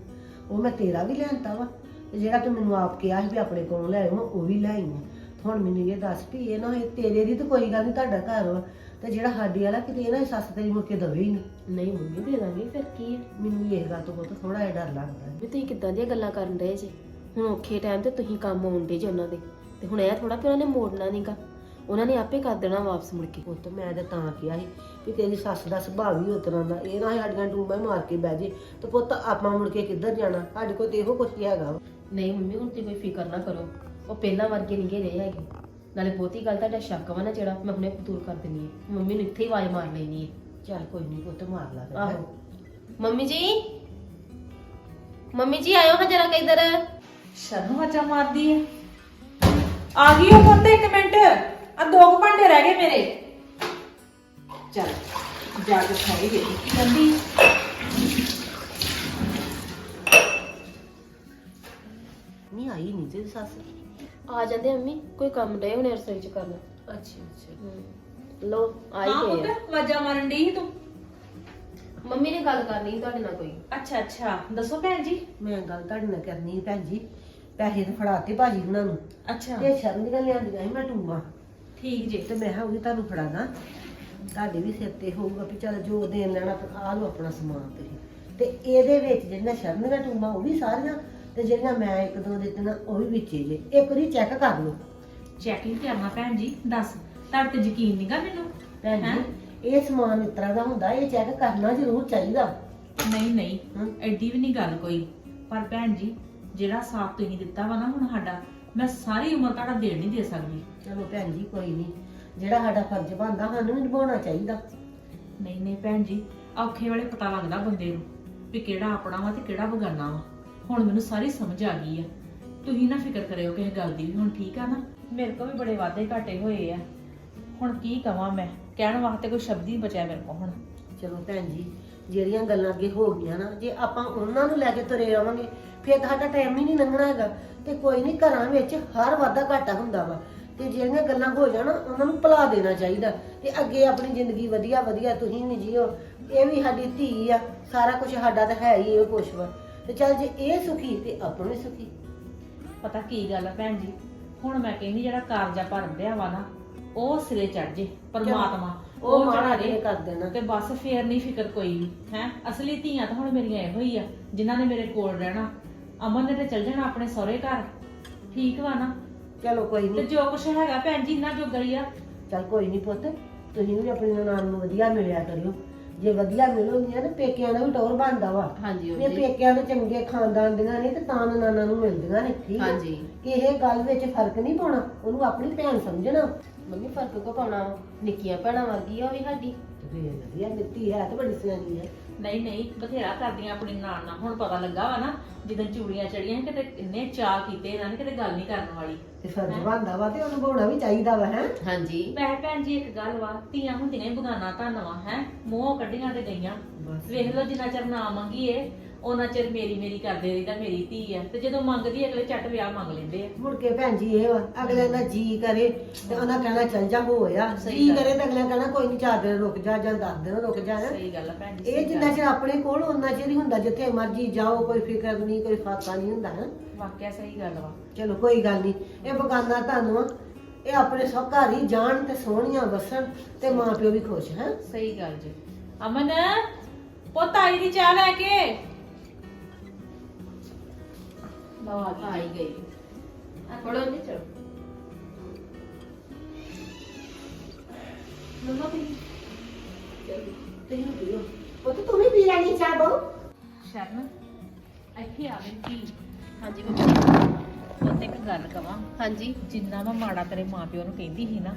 Speaker 2: ਉਹ ਮੈਂ ਤੇਰਾ ਵੀ ਲਿਆਂਤਾ ਵਾ। ਤੇ ਜਿਹੜਾ ਤੂੰ ਮੈਨੂੰ ਆਪ ਕਿਹਾ ਸੀ ਵੀ ਆਪਣੇ ਕੋਲੋਂ ਲੈ ਆਉਂ ਉਹ ਵੀ ਲੈ ਆਈ ਹਾਂ ਹੁਣ ਮੈਨੂੰ ਇਹ ਦੱਸ ਵੀ ਇਹ ਨਾ ਇਹ ਤੇਰੇ ਦੀ ਤਾਂ ਕੋਈ ਗੱਲ ਨਹੀਂ ਤੁਹਾਡਾ ਘਰ ਵਾ। ਤੇ ਜਿਹੜਾ ਸਾਡੀ ਵਾਲਾ ਕਿਤੇ ਇਹ ਨਾ ਸੱਸ ਤੇਰੀ ਮੁੜ ਕੇ ਦਵੇ ਹੀ ਨਹੀਂ।
Speaker 6: ਨਹੀਂ ਮੰਮੀ ਦੇ ਦਾਂਗੇ ਫਿਰ ਕੀ ਹੈ
Speaker 2: ਮੈਨੂੰ ਇਹ ਗੱਲ ਤੋਂ ਬਹੁਤ ਥੋੜਾ ਜਿਹਾ ਡਰ ਲੱਗਦਾ ਹੈ।
Speaker 6: ਵੀ ਤੁਸੀਂ ਕਿੱਦਾਂ ਦੀਆਂ ਗੱਲਾਂ ਕਰਨ ਰਹੇ ਜੀ? ਹੁਣ ਔਖੇ ਟਾਈਮ ਤੇ ਤੁਸੀਂ ਕੰਮ ਆਉਂਦੇ ਜੀ ਉਹਨਾਂ ਦੇ। ਤੇ ਹੁਣ ਇਹ ਥੋੜਾ ਵੀ ਉਹਨਾਂ ਨੇ ਮੋੜਨਾ ਨਹੀਂਗਾ ਉਹਨਾਂ ਨੇ ਆਪੇ ਕਰ ਦੇਣਾ ਵਾਪਸ ਮੁੜ ਕੇ।
Speaker 2: ਉਹ ਤਾਂ ਮੈਂ ਤਾਂ ਤਾਂ ਕਿਹਾ ਸੀ ਵੀ ਤੇਰੀ ਸੱਸ ਦਾ ਸੁਭਾਅ ਵੀ ਉਸ ਤਰ੍ਹਾਂ ਦਾ। ਇਹ ਨਾ ਸਾਡੀਆਂ ਟੂੰਬਾਂ ਮਾਰ ਕੇ ਬਹਿ ਜੇ। ਤੇ ਪੁੱਤ ਆਪਾਂ ਮੁੜ ਕੇ ਕਿੱਧਰ ਜਾਣਾ? ਸਾਡੇ ਕੋਲ ਤੇ ਇਹੋ ਕੁਛ ਹੀ ਹੈਗਾ। ਵਾ
Speaker 6: ਨਹੀਂ ਮੰਮੀ ਹੁਣ ਤੁਸੀਂ ਕੋਈ ਫਿਕਰ ਨਾ ਕਰੋ। ਉਹ ਪਹਿਲਾਂ ਵਰਗੇ ਨਹੀਂ ਰਹੇ ਹੈਗੇ। ਨਾਲੇ ਬਹੁਤੀ ਗੱਲ ਤੁਹਾਡਾ ਸ਼ੱਕ ਵਾ ਨਾ ਜਿਹੜਾ ਮੈਂ ਹੁਣੇ ਦੂਰ ਕਰ ਦਿੰਨੀ ਹੈ। ਮੰਮੀ ਨੂੰ ਇੱਥੇ ਹੀ ਆਵਾਜ਼ ਮਾਰ ਲੈਣੀ ਹੈ।
Speaker 2: ਚੱਲ ਕੋਈ ਨਹੀਂ ਪੁੱਤ ਮਾਰ ਲਾ ਫਿਰ।
Speaker 6: ਆਹੋ। ਮੰਮੀ ਜੀ? ਮੰਮੀ ਜੀ ਆਇਓ ਹਾਂ ਜਰਾ ਕਿ ਇੱਧਰ।
Speaker 4: ਸ਼ਰਨ ਵਾਜਾ ਮਾਰਦੀ ਹੈ। ਆ ਗਈ ਉਹ ਪੁੱਤ ਇੱਕ ਮਿੰਟ। ਆ ਦੋ ਕੁ ਭਾਂਡੇ ਰਹਿ ਗਏ ਮੇਰੇ। ਚੱਲ ਜਾ ਕੇ ਖਾਈ ਗਈ ਕਹਿੰਦੀ
Speaker 2: ਨਹੀਂ ਆਈ ਨਹੀਂ ਤੇਰੀ ਸੱਸ।
Speaker 6: ਆ ਜਾਂਦੇ ਮੰਮੀ ਕੋਈ ਕੰਮ ਡਏ ਹੋਣੇ ਰਸੋਈ ਚ ਕਰਨ।
Speaker 2: ਅੱਛਾ ਅੱਛਾ।
Speaker 6: ਹਮ। ਲੋ ਆਈ
Speaker 4: ਹਾਂ
Speaker 6: ਗਏ ਆ।
Speaker 4: ਪੁੱਤ ਵਾਜਾ ਮਾਰਨ ਦੀ ਸੀ ਤੂੰ?
Speaker 6: ਮੰਮੀ ਨੇ ਗੱਲ ਕਰਨੀ ਸੀ ਤੁਹਾਡੇ ਨਾਲ ਕੋਈ।
Speaker 4: ਅੱਛਾ ਅੱਛਾ। ਦੱਸੋ ਭੈਣ ਜੀ।
Speaker 2: ਮੈਂ ਗੱਲ ਤੁਹਾਡੇ ਨਾਲ ਕਰਨੀ ਸੀ ਭੈਣ ਜੀ। ਪੈਸੇ ਤੇ ਫੜਾਤੇ ਭਾਜੀ ਉਹਨਾਂ ਨੂੰ।
Speaker 4: ਅੱਛਾ।
Speaker 2: ਤੇ ਸ਼ਰਨ ਦੀਆਂ ਲਿਆਂਦੀਆਂ ਸੀ ਮੈਂ ਟੂਮਾਂ
Speaker 4: ਠੀਕ ਜੇ।
Speaker 2: ਤੇ ਮੈਂ ਕਿਹਾ ਉਹ ਵੀ ਤੁਹਾਨੂੰ ਫੜਾਣਾ ਤੁਹਾਡੇ ਵੀ ਸਿਰ ਤੇ ਹੋਊਗਾ ਵੀ ਚੱਲ ਜੋ ਦੇਣ ਲੈਣਾ ਤੇ ਆ ਲਓ ਆਪਣਾ ਸਮਾਨ ਤੁਸੀਂ। ਤੇ ਇਹਦੇ ਵਿੱਚ ਜਿਹੜੀਆਂ ਸ਼ਰਨ ਦੀਆਂ ਟੂਮਾਂ ਉਹ ਵੀ ਸਾਰੀਆਂ ਤੇ ਜਿਹੜੀਆਂ ਮੈਂ ਇੱਕ ਦੋ ਦਿੱਤੀਆਂ ਉਹ ਵੀ ਵਿੱਚੇ ਜੇ। ਇੱਕ ਵਾਰੀ ਚੈੱਕ ਕਰ ਲਓ।
Speaker 4: ਚੈਕਿੰਗ ਕਰਨਾ ਭੈਣ ਜੀ ਦੱਸ। ਤੁਹਾਡੇ ਤੇ ਯਕੀਨ ਨਹੀਂਗਾ ਮੈਨੂੰ?
Speaker 2: ਭੈਣ
Speaker 4: ਹੈਂ?
Speaker 2: ਜੀ ਇਹ ਸਮਾਨ ਇਸ ਤਰ੍ਹਾਂ ਦਾ ਹੁੰਦਾ ਇਹ ਚੈੱਕ ਕਰਨਾ ਜ਼ਰੂਰ ਚਾਹੀਦਾ।
Speaker 4: ਨਹੀਂ ਨਹੀਂ
Speaker 2: ਹਮ।
Speaker 4: ਐਡੀ ਵੀ ਨਹੀਂ ਗੱਲ ਕੋਈ। ਪਰ ਭੈਣ ਜੀ ਜਿਹੜਾ ਸਾਥ ਤੁਸੀਂ ਦਿੱਤਾ ਵਾ ਨਾ ਹੁਣ ਸਾਡਾ ਮੈਂ ਸਾਰੀ ਉਮਰ ਤੁਹਾਡਾ ਦੇਣ ਨਹੀਂ ਦੇ ਸਕਦੀ।
Speaker 2: ਚਲੋ ਭੈਣ ਜੀ ਕੋਈ ਨਹੀਂ। ਜਿਹੜਾ ਸਾਡਾ ਫਰਜ਼ ਬਣਦਾ ਸਾਨੂੰ ਵੀ ਨਿਭਾਉਣਾ ਚਾਹੀਦਾ।
Speaker 4: ਨਹੀਂ ਨਹੀਂ ਭੈਣ ਜੀ ਔਖੇ ਵੇਲੇ ਪਤਾ ਲੱਗਦਾ ਬੰਦੇ ਨੂੰ ਵੀ ਕਿਹੜਾ ਆਪਣਾ ਵਾ ਤੇ ਕਿਹੜਾ ਬਗਾਨਾ ਵਾ। ਹੁਣ ਮੈਨੂੰ ਸਾਰੀ ਸਮਝ ਆ ਗਈ ਆ। ਤੁਸੀਂ ਨਾ ਫਿਕਰ ਕਰਿਓ ਕਿਸੇ ਗੱਲ ਦੀ ਵੀ ਹੁਣ ਠੀਕ ਆ ਨਾ? ਮੇਰੇ ਕੋਲ ਵੀ ਬੜੇ ਵਾਅਦੇ ਘਾਟੇ ਹੋਏ ਆ। ਹੁਣ ਕੀ ਕਵਾਂ ਮੈਂ? ਕਹਿਣ ਵਾਸਤੇ ਕੋਈ ਸ਼ਬਦ ਹੀ ਬਚਿਆ ਮੇਰੇ ਕੋਲ ਹੁਣ।
Speaker 2: ਚਲੋ ਭੈਣ ਜੀ ਜਿਹੜੀਆਂ ਗੱਲਾਂ ਅੱਗੇ ਹੋ ਗਈਆਂ ਨਾ ਜੇ ਆਪਾਂ ਉਹਨਾਂ ਨੂੰ ਲੈ ਕੇ ਤੁਰੇ ਰਵਾਂਗੇ ਫਿਰ ਤੁਹਾਡਾ ਟਾਈਮ ਹੀ ਨਹੀਂ ਲੰਘਣਾ ਹੈਗਾ। ਤੇ ਕੋਈ ਨਹੀਂ ਘਰਾਂ ਵਿੱਚ ਹਰ ਵਾਧਾ ਘਾਟਾ ਹੁੰਦਾ ਵਾ। ਤੇ ਜਿਹੜੀਆਂ ਗੱਲਾਂ ਹੋ ਜਾਣ ਉਹਨਾਂ ਨੂੰ ਭੁਲਾ ਦੇਣਾ ਚਾਹੀਦਾ। ਤੇ ਅੱਗੇ ਆਪਣੀ ਜ਼ਿੰਦਗੀ ਵਧੀਆ ਵਧੀਆ ਤੁਸੀਂ ਵੀ ਜੀਓ। ਇਹ ਵੀ ਸਾਡੀ ਧੀ ਆ ਸਾਰਾ ਕੁਝ ਸਾਡਾ ਤਾਂ ਹੈ ਹੀ ਇਹ ਕੁਛ ਵਾ। ਤੇ ਚੱਲ ਜੇ ਇਹ ਸੁਖੀ ਤੇ ਆਪਾਂ ਵੀ ਸੁਖੀ।
Speaker 4: ਪਤਾ ਕੀ ਗੱਲ ਆ ਭੈਣ ਜੀ? ਹੁਣ ਮੈਂ ਕਹਿੰਦੀ ਜਿਹੜਾ ਕਾਰਜਾ ਭਰਨ ਰਿਹਾ ਵਾ ਨਾ ਉਹ ਸਿਰੇ ਚੜ ਜੇ ਪਰਮਾਤਮਾ।
Speaker 2: ਉਹ ਨੇ
Speaker 4: ਦੇ
Speaker 2: ਕਰ ਦੇਣਾ।
Speaker 4: ਤੇ ਬਸ ਫੇਰ ਨਹੀਂ ਫਿਕਰ ਕੋਈ ਵੀ ਹੈ? ਅਸਲੀ ਧੀਆਂ ਤਾਂ ਹੁਣ ਮੇਰੀਆਂ ਇਹੋ ਹੀ ਆ ਜਿਨ੍ਹਾਂ ਨੇ ਮੇਰੇ ਕੋਲ ਰਹਿਣਾ। ਅਮਨ ਨੇ ਤੇ ਚਲ ਜਾਣਾ ਆਪਣੇ ਸਹੁਰੇ ਘਰ। ਠੀਕ ਵਾ ਨਾ?
Speaker 2: ਚਲੋ ਕੋਈ
Speaker 4: ਤੇ
Speaker 2: ਨਹੀਂ
Speaker 4: ਜੋ ਕੁਛ ਹੈਗਾ ਭੈਣ ਜੀ ਇੰਨਾ ਜੋਗਾ ਹੀ ਆ।
Speaker 2: ਚੱਲ ਕੋਈ ਨਹੀਂ ਪੁੱਤ ਤੁਸੀਂ ਵੀ ਆਪਣੀ ਨਨਾਣ ਨੂੰ ਵਧੀਆ ਮਿਲਿਆ ਕਰਿਓ। ਜੇ ਵਧੀਆ ਮਿਲੋਗੀਆਂ ਨਾ ਪੇਕਿਆਂ ਦਾ ਵੀ ਟੌਰ ਬਣਦਾ ਵਾ।
Speaker 6: ਹਾਂਜੀ ਜੀ
Speaker 2: ਪੇਕਿਆਂ ਦੇ ਚੰਗੇ ਖਾਨਦਾਨ ਦੀਆਂ ਨੇ ਤੇ ਤਾਂ ਨਨਾਣਾਂ ਨੂੰ ਮਿਲਦੀਆਂ ਨੇ ਠੀਕ
Speaker 6: ਹਾਂਜੀ।
Speaker 2: ਕਿ ਇਹ ਗੱਲ ਵਿੱਚ ਫ਼ਰਕ ਨਹੀਂ ਪਾਉਣਾ ਉਹਨੂੰ ਆਪਣੀ ਭੈਣ ਸਮਝਣਾ।
Speaker 6: ਮੰਮੀ ਫ਼ਰਕ ਕੋ ਪਾਉਣਾ? ਨਿੱਕੀਆਂ ਭੈਣਾਂ ਵਰਗੀ ਆ ਉਹ ਵੀ ਸਾਡੀ।
Speaker 2: ਤੇ ਫਿਰ ਵਧੀਆ ਮਿੱਟੀ ਹੈ ਤੇ ਬੜੀ ਸਿਆਣੀ ਹੈ।
Speaker 4: ਨਹੀਂ ਨਹੀਂ ਬਥੇਰਾ ਕਰਦੀਆਂ ਆਪਣੀ ਨਾਨ ਨਾਲ। ਹੁਣ ਪਤਾ ਲੱਗਾ ਵਾ ਨਾ ਜਦੋਂ ਚੂੜੀਆਂ ਚੜੀਆਂ ਸੀ, ਕਿਤੇ ਇੰਨੇ ਚਾਅ ਕੀਤੇ ਇਹਨਾਂ ਨੇ ਕਿਤੇ ਗੱਲ ਨਹੀਂ ਕਰਨ ਵਾਲੀ।
Speaker 2: ਤੇ ਫਰਜ਼ ਬਣਦਾ ਵਾ ਤੇ ਉਹਨੂੰ ਨਿਭਾਉਣਾ ਵੀ ਚਾਹੀਦਾ ਵਾ ਹੈ?
Speaker 6: ਹਾਂਜੀ।
Speaker 4: ਮੈਂ ਭੈਣ ਜੀ ਇੱਕ ਗੱਲ ਵਾ ਧੀਆਂ ਹੁੰਦੀਆਂ ਹੀ ਬਗਾਨਾ ਧੰਨਵਾ ਹੈ? ਮੂੰਹੋਂ ਕੱਢੀਆਂ ਤੇ ਗਈਆਂ। ਵੇਖ ਲਓ ਜਿੰਨਾ ਚਿਰ ਨਾ ਮੰਗੀਏ ਉਹਨਾਂ ਚਿਰ ਮੇਰੀ ਮੇਰੀ ਕਰਦੇ ਰਹੀਦਾ ਮੇਰੀ ਧੀ ਆ। ਤੇ ਜਦੋਂ ਮੰਗਦੀ ਅਗਲੇ ਝੱਟ ਵਿਆਹ ਮੰਗ ਲੈਂਦੇ ਆ।
Speaker 2: ਮੁੜ ਕੇ ਭੈਣ ਜੀ ਇਹ ਵਾ ਅਗਲੇ ਦਾ ਜੀ ਕਰੇ ਤੇ ਉਹਨਾਂ ਕਹਿਣਾ ਚੱਲ ਜਾ ਹੋਇਆ
Speaker 4: ਸਹੀ
Speaker 2: ਜੀ
Speaker 4: ਗੱਲ।
Speaker 2: ਕਰੇ ਤਾਂ ਅਗਲੇ ਕਹਿਣਾ ਕੋਈ ਨਹੀਂ ਚਾਰ ਦਿਨ ਰੁਕ ਜਾ ਜਾਂ ਦਸ ਦਿਨ ਰੁਕ ਜਾ।
Speaker 4: ਸਹੀ ਗੱਲ ਆ ਭੈਣ ਜੀ
Speaker 2: ਇਹ
Speaker 4: ਸਹੀ
Speaker 2: ਜਿੰਨਾ
Speaker 4: ਗੱਲ।
Speaker 2: ਚਿਰ ਆਪਣੇ ਕੋਲ ਉਹਨਾਂ ਚਿਰ ਹੀ ਹੁੰਦਾ ਜਿੱਥੇ ਮਰਜ਼ੀ ਜਾਓ ਕੋਈ ਫਿਕਰ ਨਹੀਂ ਕੋਈ ਫਾਕਾ ਨਹੀਂ ਹੁੰਦਾ ਹੈ।
Speaker 4: ਵਾਕਿਆ ਸਹੀ ਗੱਲ ਵਾ।
Speaker 2: ਚਲੋ ਕੋਈ ਗੱਲ ਨਹੀਂ ਇਹ ਬਗਾਨਾ ਤੁਹਾਨੂੰ ਆ, ਇਹ ਆਪਣੇ ਸਭ ਘਰ ਹੀ ਜਾਣ ਤੇ ਸੋਹਣੀਆਂ ਵਸਣ ਤੇ ਮਾਂ ਪਿਓ ਵੀ ਖੁਸ਼ ਹੈ।
Speaker 4: ਸਹੀ ਗੱਲ ਜੀ। ਅਮਨ ਪੁੱਤ ਆਈ ਦੀ ਚਾਹ ਲੈ ਕੇ। ਲਓ ਆ ਗਈ
Speaker 6: ਆਈ ਗਈ। ਫੜੋ। ਨਹੀਂ ਚਲੋ
Speaker 4: ਮੰਮਾ ਵੀ।
Speaker 2: ਤੈਨੂੰ ਪੀਓ। ਉਹ ਤੂੰ ਵੀ ਪੀ ਲੈਣੀ ਚਾਹ ਬਹੁ।
Speaker 4: ਸ਼ਰਨ ਇੱਥੇ ਆ ਗਈ ਕੀ
Speaker 6: ਹਾਂਜੀ। ਮੰਮੀ
Speaker 4: ਪੁੱਤ ਇੱਕ ਗੱਲ ਕਵਾਂ।
Speaker 6: ਹਾਂਜੀ।
Speaker 4: ਜਿੰਨਾ ਮੈਂ ਮਾੜਾ ਤੇਰੇ ਮਾਪਿਓ ਨੂੰ ਕਹਿੰਦੀ ਸੀ ਨਾ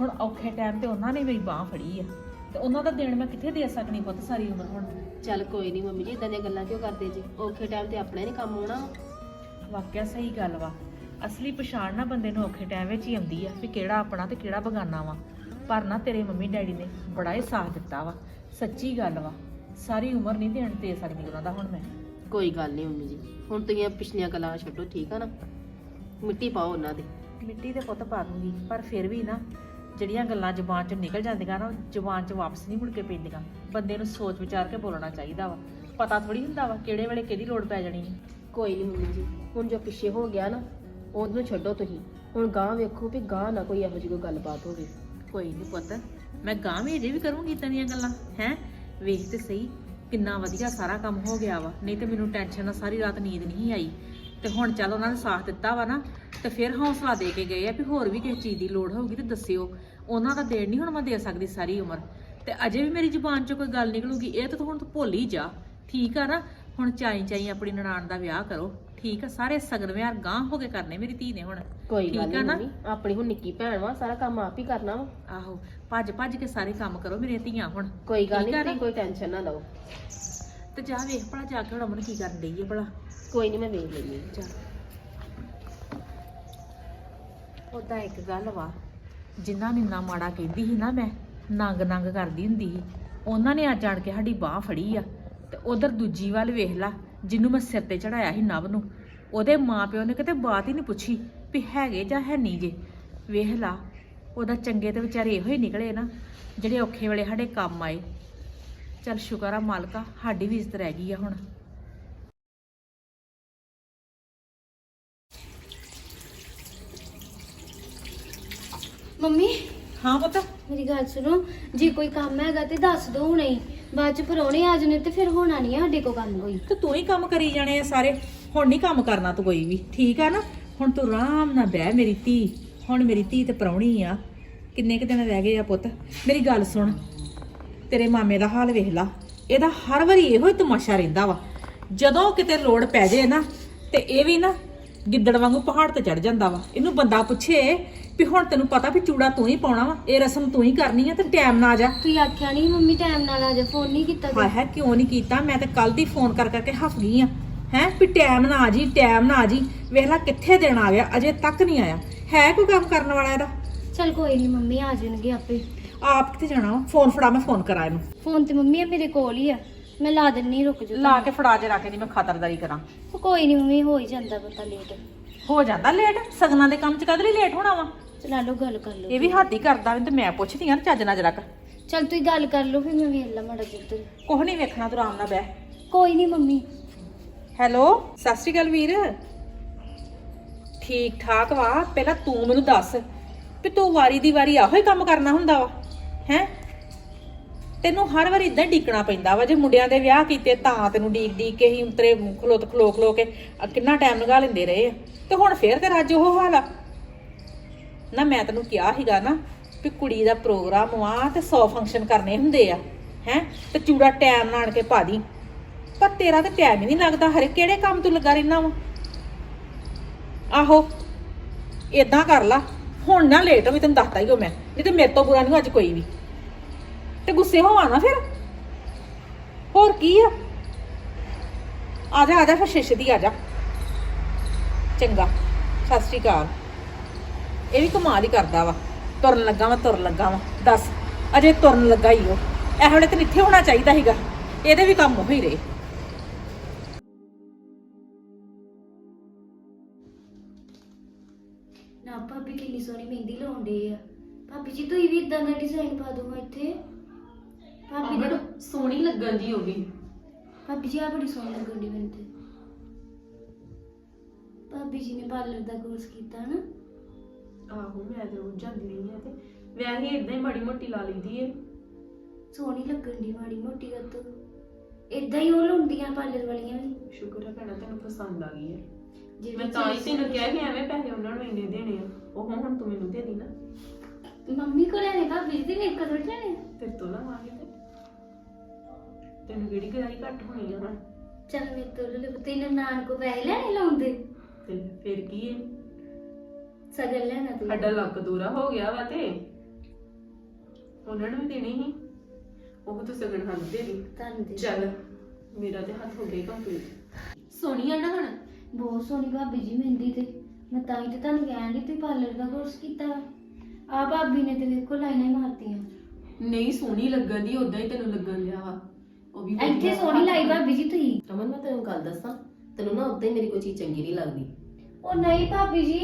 Speaker 4: ਹੁਣ ਔਖੇ ਟਾਈਮ ਤੇ ਉਹਨਾਂ ਨੇ ਮੇਰੀ ਬਾਹ ਫੜੀ ਆ। ਤੇ ਉਹਨਾਂ ਦਾ ਦੇਣ ਮੈਂ ਕਿੱਥੇ ਦੇ ਸਕਣੀ ਪੁੱਤ ਸਾਰੀ ਉਮਰ ਹੁਣ?
Speaker 6: ਚੱਲ ਕੋਈ ਨਹੀਂ ਮੰਮੀ ਜੀ ਇਦਾਂ ਦੀਆਂ ਗੱਲਾਂ ਕਿਉਂ ਕਰਦੇ ਜੀ? ਔਖੇ ਟਾਈਮ ਤੇ ਆਪਣੇ ਨਹੀਂ ਕੰਮ ਆਉਣਾ।
Speaker 4: ਵਾਕਿਆ ਸਹੀ ਗੱਲ ਵਾ। ਅਸਲੀ ਪਛਾਣ ਨਾ ਬੰਦੇ ਨੂੰ ਔਖੇ ਟਾਈਮ ਵਿੱਚ ਹੀ ਆਉਂਦੀ ਆ ਵੀ ਕਿਹੜਾ ਆਪਣਾ ਤੇ ਕਿਹੜਾ ਬਗਾਨਾ ਵਾ। ਪਰ ਨਾ ਤੇਰੇ ਮੰਮੀ ਡੈਡੀ ਨੇ ਬੜਾ ਹੀ ਸਾਥ ਦਿੱਤਾ ਵਾ। ਸੱਚੀ ਗੱਲ ਵਾ। ਸਾਰੀ ਉਮਰ ਨਹੀਂ ਦੇਣ ਦੇ ਸਕਦੀ ਉਹਨਾਂ ਦਾ ਹੁਣ ਮੈਂ।
Speaker 6: ਕੋਈ ਗੱਲ ਨਹੀਂ ਮੰਮੀ ਜੀ। ਹੁਣ ਤੁਸੀਂ ਪਿਛਲੀਆਂ ਗੱਲਾਂ ਛੱਡੋ ਠੀਕ ਆ ਨਾ? ਮਿੱਟੀ ਪਾਓ ਉਹਨਾਂ ਦੀ।
Speaker 4: ਮਿੱਟੀ ਦੇ ਪੁੱਤ ਪਾ ਦੂੰਗੀ ਪਰ ਫਿਰ ਵੀ ਨਾ ਜਿਹੜੀਆਂ ਗੱਲਾਂ ਜ਼ੁਬਾਨ ਚੋਂ ਨਿਕਲ ਜਾਂਦੀਆਂ ਨਾ ਜ਼ੁਬਾਨ 'ਚ ਵਾਪਸ ਨਹੀਂ ਮੁੜ ਕੇ ਪੈਂਦੀਆਂ। ਬੰਦੇ ਨੂੰ ਸੋਚ ਵਿਚਾਰ ਕੇ ਬੋਲਣਾ ਚਾਹੀਦਾ ਵਾ। ਪਤਾ ਥੋੜੀ ਹੁੰਦਾ ਵਾ ਕਿਹੜੇ ਵੇਲੇ ਕਿਹਦੀ ਲੋੜ ਪੈ ਜਾਣੀ ਹੈ
Speaker 6: ਕੋਈ ਨਹੀਂ ਮੰਮੀ ਜੀ। ਹੁਣ ਜੋ ਪਿੱਛੇ ਹੋ ਗਿਆ ਨਾ, ਉਹਨੂੰ ਛੱਡੋ ਤੁਸੀਂ। ਹੁਣ ਗਾਂ ਵੇਖੋ ਵੀ ਗਾਂ ਨਾ ਕੋਈ ਇਹੋ ਜਿਹੀ ਕੋਈ ਗੱਲਬਾਤ ਹੋਵੇ।
Speaker 4: ਕੋਈ ਨਹੀਂ ਪੁੱਤ, ਮੈਂ ਗਾਂ ਵੀ ਅਜੇ ਵੀ ਕਰੂੰਗੀ ਤਨੀਆਂ ਗੱਲਾਂ, ਹੈ? ਵੇਖ ਤੇ ਸਹੀ, ਕਿੰਨਾ ਵਧੀਆ ਸਾਰਾ ਕੰਮ ਹੋ ਗਿਆ ਵਾ। ਨਹੀਂ ਤੇ ਮੈਨੂੰ ਟੈਨਸ਼ਨ ਨਾਲ ਸਾਰੀ ਰਾਤ ਨੀਂਦ ਨਹੀਂ ਆਈ। ਤੇ ਹੁਣ ਚੱਲ ਉਹਨਾਂ ਨੇ ਸਾਥ ਦਿੱਤਾ ਵਾ ਨਾ, ਤੇ ਫਿਰ ਹੌਸਲਾ ਦੇ ਕੇ ਗਏ ਆ ਵੀ ਹੋਰ ਵੀ ਕਿਸੇ ਚੀਜ਼ ਦੀ ਲੋੜ ਹੋਊਗੀ ਤੇ ਦੱਸਿਓ। ਉਹਨਾਂ ਦਾ ਦੇਣ ਨਹੀਂ ਹੁਣ ਮੈਂ ਦੇ ਸਕਦੀ ਸਾਰੀ ਉਮਰ। ਤੇ ਅਜੇ ਵੀ ਮੇਰੀ ਜ਼ੁਬਾਨ 'ਚੋਂ ਕੋਈ ਗੱਲ ਨਿਕਲੂਗੀ, ਇਹ ਤਾਂ ਹੁਣ ਤੂੰ ਭੁੱਲ ਹੀ ਜਾ। ਠੀਕ ਆ ਨਾ? ਹੁਣ ਚਾਈ ਚਾਈ ਆਪਣੀ ਨਨਾਣ ਦਾ ਵਿਆਹ ਕਰੋ। ਠੀਕ ਆ ਸਾਰੇ ਸਗਨ ਵਿਆਹ ਗਾਂ ਹੋ ਕੇ ਕਰਨੇ ਮੇਰੀ ਧੀ ਨੇ ਹੁਣ।
Speaker 6: ਕੋਈ ਗੱਲ
Speaker 4: ਠੀਕ ਆ
Speaker 6: ਨਹੀਂ
Speaker 4: ਨਾ?
Speaker 6: ਮੰਮੀ ਆਪਣੀ ਹੁਣ ਨਿੱਕੀ ਭੈਣ ਵਾ ਸਾਰਾ ਕੰਮ ਆਪ ਹੀ ਕਰਨਾ ਵਾ।
Speaker 4: ਆਹੋ ਭੱਜ ਭੱਜ ਕੇ ਸਾਰੇ ਕੰਮ ਕਰੋ ਮੇਰੀਆਂ ਧੀਆਂ ਹੁਣ।
Speaker 6: ਕੋਈ ਗੱਲ
Speaker 4: ਠੀਕ ਆ
Speaker 6: ਨਹੀਂ
Speaker 4: ਨਾ?
Speaker 6: ਤੁਸੀਂ ਕੋਈ ਟੈਨਸ਼ਨ ਨਾ ਲਓ।
Speaker 4: ਤੇ ਜਾ ਵੇਖ ਭਲਾ ਜਾ ਕੇ ਹੁਣ ਅਮਨ ਕੀ ਕਰਨ ਡਈ ਹੈ ਭਲਾ।
Speaker 6: ਕੋਈ ਨਹੀਂ ਮੈਂ ਵੇਖ ਲੈਂਦੀ
Speaker 4: ਜਾ ਉਹਦਾ ਇੱਕ ਗੱਲ ਵਾ ਜਿਨ੍ਹਾਂ ਨੇ ਇੰਨਾ ਮਾੜਾ ਕਹਿੰਦੀ ਸੀ ਨਾ ਮੈਂ ਨੰਗ ਨੰਗ ਕਰਦੀ ਹੁੰਦੀ ਸੀ ਉਹਨਾਂ ਨੇ ਅੱਜ ਆਣ ਕੇ ਸਾਡੀ ਬਾਹ ਫੜੀ ਆ। ਤੇ ਉਧਰ ਦੂਜੀ ਵੱਲ ਵੇਖ ਲਾ, ਜਿਹਨੂੰ ਮੈਂ ਸਿਰ ਤੇ ਚੜਾਇਆ ਸੀ ਨਵ ਨੂੰ। ਉਹਦੇ ਮਾਂ ਪਿਓ ਨੇ ਕਿਤੇ ਬਾਤ ਹੀ ਨਹੀਂ ਪੁੱਛੀ ਵੀ ਹੈਗੇ ਜਾਂ ਹੈ ਨਹੀਂ ਜੇ। ਵੇਖ ਲਾ, ਉਹਦਾ ਚੰਗੇ ਤੇ ਵਿਚਾਰੇ ਇਹੋ ਹੀ ਨਿਕਲੇ ਨਾ, ਜਿਹੜੇ ਔਖੇ ਵੇਲੇ ਸਾਡੇ ਕੰਮ ਆਏ। ਚਲ ਸ਼ੁਕਰ ਆ ਮਾਲਕਾ, ਸਾਡੀ ਵੀ ਇੱਜ਼ਤ ਰਹਿ ਗਈ ਆ ਹੁਣ।
Speaker 7: ਮੰਮੀ
Speaker 4: ਹਾਂ ਪੁੱਤ।
Speaker 7: ਮੇਰੀ ਗੱਲ ਸੁਣੋ ਜੇ ਕੋਈ ਕੰਮ ਹੈਗਾ ਤੇ ਦੱਸ ਦੋ ਹੁਣੇ ਹੀ। ਬਾਅਦ ਚ ਪਰੋਣੇ ਆ ਜਾਣੇ ਤੇ ਫਿਰ ਹੋਣਾ ਨਹੀਂ ਆ ਸਾਡੇ ਕੋ ਕੰਮ ਕੋਈ।
Speaker 4: ਤੇ ਤੂੰ ਹੀ ਕੰਮ ਕਰੀ ਜਾਣੇ ਆ ਸਾਰੇ। ਹੁਣ ਨਹੀਂ ਕੰਮ ਕਰਨਾ ਤੂੰ ਕੋਈ ਵੀ। ਠੀਕ ਆ ਨਾ? ਹੁਣ ਤੂੰ ਆਰਾਮ ਨਾਲ ਬਹਿ ਮੇਰੀ ਧੀ। ਹੁਣ ਮੇਰੀ ਧੀ ਤੇ ਪ੍ਰਾਹੁਣੀ ਆ। ਕਿੰਨੇ ਕੁ ਦਿਨ ਰਹਿ ਗਏ ਆ ਪੁੱਤ? ਮੇਰੀ ਗੱਲ ਸੁਣ। ਤੇਰੇ ਮਾਮੇ ਦਾ ਹਾਲ ਵੇਖ ਲਾ। ਇਹਦਾ ਹਰ ਵਾਰੀ ਇਹੋ ਹੀ ਤਮਾਸ਼ਾ ਰਹਿੰਦਾ ਵਾ। ਜਦੋਂ ਕਿਤੇ ਲੋੜ ਪੈ ਜੇ ਨਾ ਤੇ ਇਹ ਵੀ ਨਾ ਗਿੱਦੜ ਵਾਂਗੂ ਪਹਾੜ ਤੇ ਚੜ ਜਾਂਦਾ ਵਾ। ਇਹਨੂੰ ਬੰਦਾ ਪੁੱਛੇ ਵੀ ਹੁਣ ਤੈਨੂੰ ਪਤਾ ਵੀ ਚੂੜਾ ਤੂੰ ਹੀ ਪਾਉਣਾ ਵਾ ਇਹ ਰਸਮ ਤੂੰ ਹੀ ਕਰਨੀ ਆ ਤੇ ਟਾਈਮ ਨਾਲ ਆ ਜਾ।
Speaker 7: ਤੁਸੀਂ ਆਖਿਆ ਨਹੀਂ ਮੰਮੀ ਟਾਈਮ ਨਾਲ ਆ ਜਾ ਫੋਨ ਨਹੀਂ ਕੀਤਾ
Speaker 4: ਹਾਏ
Speaker 7: ਤੁਸੀਂ।
Speaker 4: ਹਾਏ ਕਿਉਂ ਨਹੀਂ ਕੀਤਾ? ਮੈਂ ਤੇ ਕੱਲ ਦੀ ਫੋਨ ਕਰ ਕਰਕੇ ਹੱਸ ਗਈ ਆ। ਹੈ? ਵੀ ਟਾਈਮ ਨਾ ਆ ਜੀ ਟਾਈਮ ਨਾ ਆ ਜੀ। ਵੇਖ ਲੈ ਕਿੱਥੇ ਦਿਨ ਆ ਗਿਆ ਅਜੇ ਤੱਕ ਨਹੀਂ ਆਇਆ। ਹੈ ਕੋਈ ਕੰਮ ਕਰਨ ਵਾਲਾ ਇਹਦਾ?
Speaker 7: ਚੱਲ ਕੋਈ ਨਹੀਂ ਮੰਮੀ ਆ ਜਾਣਗੇ ਆਪੇ।
Speaker 4: ਆਪ ਕਿੱਥੇ ਜਾਣਾ ਵਾ? ਫੋਨ ਫੜਾ ਮੈਂ ਫੋਨ ਕਰਾਂ ਇਹਨੂੰ।
Speaker 7: ਫੋਨ ਤੇ ਮੰਮੀ ਆ ਮੇਰੇ ਕੋਲ ਹੀ ਆ। ਮੈਂ ਲਾ ਦਿੰਨੀ ਰੁਕ ਜਾ
Speaker 4: ਲਾ ਕੇ ਫੜਾ ਜੇ ਰੱਖ ਨਹੀਂ ਮੈਂ ਖਾਤਰਦਾਰੀ ਕਰਾਂ।
Speaker 7: ਕੋਈ ਨਹੀਂ ਮੰਮੀ ਹੋ ਹੀ ਜਾਂਦਾ ਪਤਾ ਲੇਟ
Speaker 4: ਹੋ ਜਾਂਦਾ ਲੇਟ ਸਗਨਾਂ ਦੇ ਕੰਮ ਚ ਕਦ ਲਈ ਲੇਟ ਹੋਣਾ ਵਾ?
Speaker 7: ਚਲਾ ਲਓ ਗੱਲ ਕਰ ਲਓ।
Speaker 4: ਇਹ ਵੀ ਹੱਦ ਹੀ ਕਰਦਾ ਵੀ ਤੇ ਮੈਂ ਪੁੱਛਦੀ ਆ ਚੱਜ ਨਾਲ ਜਰਾ
Speaker 7: ਚੱਲ ਤੁਸੀਂ ਗੱਲ ਕਰ ਲਓ ਫਿਰ ਮੈਂ ਵੇਖ ਲਾ ਮਾੜਾ ਜਿੱਧਰ
Speaker 4: ਕੁਛ ਨਹੀਂ ਵੇਖਣਾ ਤੂੰ ਆਰਾਮ ਨਾਲ ਬਹਿ।
Speaker 7: ਕੋਈ ਨਹੀਂ ਮੰਮੀ।
Speaker 4: ਹੈਲੋ ਸਤਿ ਸ਼੍ਰੀ ਅਕਾਲ ਵੀਰ। ਠੀਕ ਠਾਕ ਵਾ ਪਹਿਲਾਂ ਤੂੰ ਮੈਨੂੰ ਦੱਸ ਵੀ ਤੂੰ ਵਾਰੀ ਦੀ ਵਾਰੀ ਆਹੋ ਹੀ ਕੰਮ ਕਰਨਾ ਹੁੰਦਾ ਵਾ ਹੈ? ਤੈਨੂੰ ਹਰ ਵਾਰੀ ਇਦਾਂ ਡੀਕਣਾ ਪੈਂਦਾ ਵਾ ਜੇ ਮੁੰਡਿਆਂ ਦੇ ਵਿਆਹ ਕੀਤੇ ਤਾਂ ਤੈਨੂੰ ਡੀਕ ਡੀਕ ਕੇ ਹੀ ਉਤਰੇ ਖਲੋ ਖਲੋ ਖਲੋ ਕੇ। ਕਿੰਨਾ ਟਾਈਮ ਲਗਾ ਲੈਂਦੇ ਰਹੇ ਆ। ਤੇ ਹੁਣ ਫੇਰ ਤੇਰਾ ਅੱਜ ਉਹ ਹਾਲ ਆ ਨਾ ਮੈਂ ਤੈਨੂੰ ਕਿਹਾ ਸੀਗਾ ਨਾ ਵੀ ਕੁੜੀ ਦਾ ਪ੍ਰੋਗਰਾਮ ਵਾ ਤੇ 100 ਫੰਕਸ਼ਨ ਕਰਨੇ ਹੁੰਦੇ ਆ, ਹੈ? ਤੇ ਚੂੜਾ ਟਾਈਮ ਨਾਲ ਆਣ ਕੇ ਪਾ ਦੀ। ਪਰ ਤੇਰਾ ਤਾਂ ਟਾਈਮ ਹੀ ਨਹੀਂ ਲੱਗਦਾ ਹਰੇ ਕਿਹੜੇ ਕੰਮ ਤੂੰ ਲੱਗਾ ਰਹਿਣਾ ਵਾ? ਆਹੋ ਇਦਾਂ ਕਰ ਲਾ। ਹੁਣ ਨਾ ਲੇਟ ਹੋਵੀਂ, ਤੈਨੂੰ ਦੱਸਤਾ ਹੀ ਹੋ ਮੈਂ। ਨਹੀਂ ਤੇ ਮੇਰੇ ਤੋਂ ਬੁਰਾ ਨਹੀਂ ਅੱਜ ਕੋਈ ਵੀ। ਤੇ ਗੁੱਸੇ ਹੋਵਾ ਨਾ ਫਿਰ। ਹੋਰ ਕੀ ਆ? ਆ ਜਾ ਆ ਜਾ, ਫਿਰ ਸ਼ਿਸ਼ ਦੀ ਆ ਜਾ। ਚੰਗਾ। ਸਤਿ ਸ਼੍ਰੀ ਅਕਾਲ। ਇਹ ਵੀ ਕਮਾਲ ਹੀ ਕਰਦਾ ਵਾ। ਤੁਰਨ ਲੱਗਾ ਵਾ ਤੁਰਨ ਲੱਗਾ ਵਾ। ਦੱਸ ਅਜੇ ਤੁਰਨ ਲੱਗਾ ਹੀ ਉਹ। ਇਹ ਵੇਲੇ ਤੇ ਇੱਥੇ ਹੋਣਾ ਚਾਹੀਦਾ ਸੀਗਾ। ਇਹਦੇ ਵੀ ਕੰਮ ਉਹੀ ਰਹੇ।
Speaker 7: ਨਾ ਭਾਬੀ ਕਿੰਨੀ ਸੋਹਣੀ ਮਹਿੰਦੀ ਲਾਉਂਦੇ ਆ। ਭਾਬੀ ਜੀ ਤੁਸੀਂ ਵੀ ਇਦਾਂ ਦਾ ਡਿਜ਼ਾਈਨ ਪਾ ਦੋ ਇੱਥੇ। ਭਾਬੀ ਦੇ
Speaker 6: ਸੋਹਣੀ ਲੱਗਣ ਦੀ ਹੋ ਗਈ
Speaker 7: ਭਾਬੀ ਜੀ ਆ ਬੜੀ ਸੋਹਣੀ ਲੱਗਣ ਦੀ ਮੈਨੂੰ ਤੇ। ਭਾਬੀ ਜੀ ਨੇ ਪਾਰਲਰ ਦਾ ਕੋਰਸ ਕੀਤਾ ਨਾ।
Speaker 6: ਆਹੋ ਮੈਂ ਤੇ ਰੋਜ਼ ਜਾਂਦੀ ਰਹੀ ਆ ਤੇ ਵੈਸੇ ਇਦਾਂ ਹੀ ਮਾੜੀ ਮੋਟੀ ਲਾ ਲਈਦੀ ਏ।
Speaker 7: ਸੋਹਣੀ ਲੱਗਣ ਦੀ ਮਾੜੀ ਮੋਟੀ ਗੱਲ ਤੋਂ। ਇਦਾਂ ਹੀ ਉਹ ਲਾਉਂਦੀਆਂ ਪਾਰਲਰ ਵਾਲੀਆਂ ਵੀ।
Speaker 6: ਸ਼ੁਕਰ ਹੈ ਭੈਣਾ ਤੈਨੂੰ ਪਸੰਦ ਆ ਗਈ ਹੈ
Speaker 7: ਜਿਹੜੀ
Speaker 6: ਮੈਂ ਤਾਂ ਹੀ
Speaker 7: ਚੀਜ਼-
Speaker 6: ਤੈਨੂੰ ਕਿਹਾ ਕਿ ਐਵੇਂ ਪੈਸੇ ਉਹਨਾਂ ਨੂੰ ਇੰਨੇ ਦੇਣੇ ਆ। ਉਹ ਹੁਣ ਤੂੰ ਮੈਨੂੰ ਦੇ ਦੀ ਨਾ।
Speaker 7: ਮੰਮੀ ਕੋਲ ਲੈਣੇ ਭਾਬੀ ਜੀ ਮੇਰੇ ਕੋਲ ਥੋੜ੍ਹੇ ਲੈਣੇ
Speaker 6: ਤੇ ਤੋਂ ਲਵਾਂਗੇ ਤੇ। ਤੈਨੂੰ ਕਿਹੜੀ ਗਰਾਈ ਘੱਟ ਹੋਣੀ ਆ ਹੁਣ?
Speaker 7: ਚੱਲ ਮੇਰੇ ਤੋਂ ਲੈ ਲਓ ਤੈਨੂੰ ਨਾਨ ਕੋ ਪੈਸੇ ਲੈਣੇ ਲਾਉਂਦੇ?
Speaker 6: ਤੇ ਫਿਰ ਕੀ ਏ?
Speaker 7: ਸਗਨ ਲੈਣਾ ਤੂੰ।
Speaker 6: ਸਾਡਾ ਲੱਕ ਦੂਰਾ ਹੋ ਗਿਆ ਵਾ ਤੇ। ਉਹਨਾਂ ਨੂੰ ਵੀ ਦੇਣੀ ਸੀ। ਉਹ ਤਾਂ ਸਗਨ ਹੱਥ ਦੇ ਦੀ
Speaker 7: ਤੁਹਾਨੂੰ ਦੇ
Speaker 6: ਚੱਲ ਮੇਰਾ ਤੇ ਹੱਥ ਹੋ ਗਿਆ ਕੰਪਲੀਟ ਸੋਹਣੀ ਆ ਨਾ ਹੁਣ?
Speaker 7: ਬਹੁਤ ਸੋਹਣੀ ਭਾਬੀ ਜੀ ਮਹਿੰਦੀ ਤੇ। ਮੈਂ ਤਾਂ ਹੀ ਤੇ ਤੁਹਾਨੂੰ ਕਹਿਣ ਦੀ ਤੁਸੀਂ ਪਾਰਲਰ ਦਾ ਕੋਰਸ ਕੀਤਾ ਆ ਭਾਬੀ ਨੇ ਤੇ ਵੇਖੋ ਲਾਈਨਾਂ ਹੀ ਮਾਰਤੀਆਂ।
Speaker 6: ਨਹੀਂ ਸੋਹਣੀ ਲੱਗਣ ਦੀ ਉਦਾਂ ਹੀ ਤੈਨੂੰ ਲੱਗਣ ਲਿਆ ਵਾ। ਉਹ ਵੀ ਵਧੀਆ
Speaker 7: ਇੱਥੇ ਸੋਹਣੀ ਲਾਈ ਭਾਬੀ ਜੀ ਤੁਸੀਂ।
Speaker 8: ਅਮਨ ਮੈਂ ਤੈਨੂੰ ਗੱਲ ਦੱਸਾਂ। ਤੈਨੂੰ ਨਾ ਹੀ ਮੇਰੀ ਕੋਈ ਚੀਜ਼ ਚੰਗੀ ਨਹੀਂ ਲੱਗਦੀ।
Speaker 7: ਉਹ ਨਹੀਂ ਭਾਬੀ ਜੀ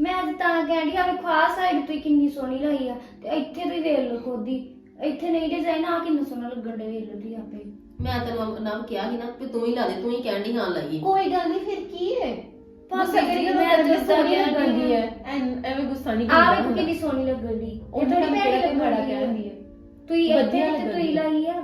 Speaker 7: ਮੈਂ ਅੱਜ ਤਾਂ ਕਹਿੰਦੀ ਆ ਵੇਖੋ ਆਹ ਸਾਈਡ ਤੁਸੀਂ ਕਿੰਨੀ ਸੋਹਣੀ ਲਾਈ ਆ ਤੇ ਇੱਥੇ ਤੁਸੀਂ ਵੇਖ ਲਓ ਖੋਦੀ ਇੱਥੇ ਨਹੀਂ ਡਿਜ਼ਾਈਨ ਆ ਕਿੰਨਾ ਸੋਹਣਾ ਲੱਗਣ ਦੇ ਵੇਖ ਲਓ ਤੁਸੀਂ ਆਪੇ।
Speaker 8: ਮੈਂ ਤੈਨੂੰ ਨਾਮ ਕਿਹਾ ਸੀ ਨਾ ਕਿ ਤੂੰ ਹੀ ਲਾ ਦੇ ਤੂੰ ਹੀ ਕਹਿਣ ਦੀ ਹਾਂ ਲਾਈਏ।
Speaker 7: ਕੋਈ ਗੱਲ ਨਹੀਂ ਫਿਰ ਕੀ ਹੈ? ਭਾਬੀ ਜੀ ਮੈਂ ਤਾਂ
Speaker 6: ਸੋਹਣੀ
Speaker 7: ਸੋਹਣੀ
Speaker 6: ਲੱਗਦੀ ਹੈ ਐਵੇਂ ਗੁੱਸਾ ਨਹੀਂ
Speaker 7: ਆ
Speaker 6: ਕਰਦਾ
Speaker 7: ਵੇਖੋ ਕਿੰਨੀ ਸੋਹਣੀ ਲੱਗਣ ਦੀ
Speaker 6: ਉਹ
Speaker 7: ਇਹ
Speaker 6: ਤਾਂ
Speaker 7: ਥੋੜੀ ਭੈੜੀ ਲੱਗਣ ਦੀ
Speaker 6: ਹੈ
Speaker 7: ਤੁਸੀਂ ਇੱਥੇ
Speaker 6: ਵਧੀਆ
Speaker 7: ਤੇ ਤੁਸੀਂ
Speaker 6: ਲੱਗਣ ਦੀ।
Speaker 7: ਲਾਈ ਆ।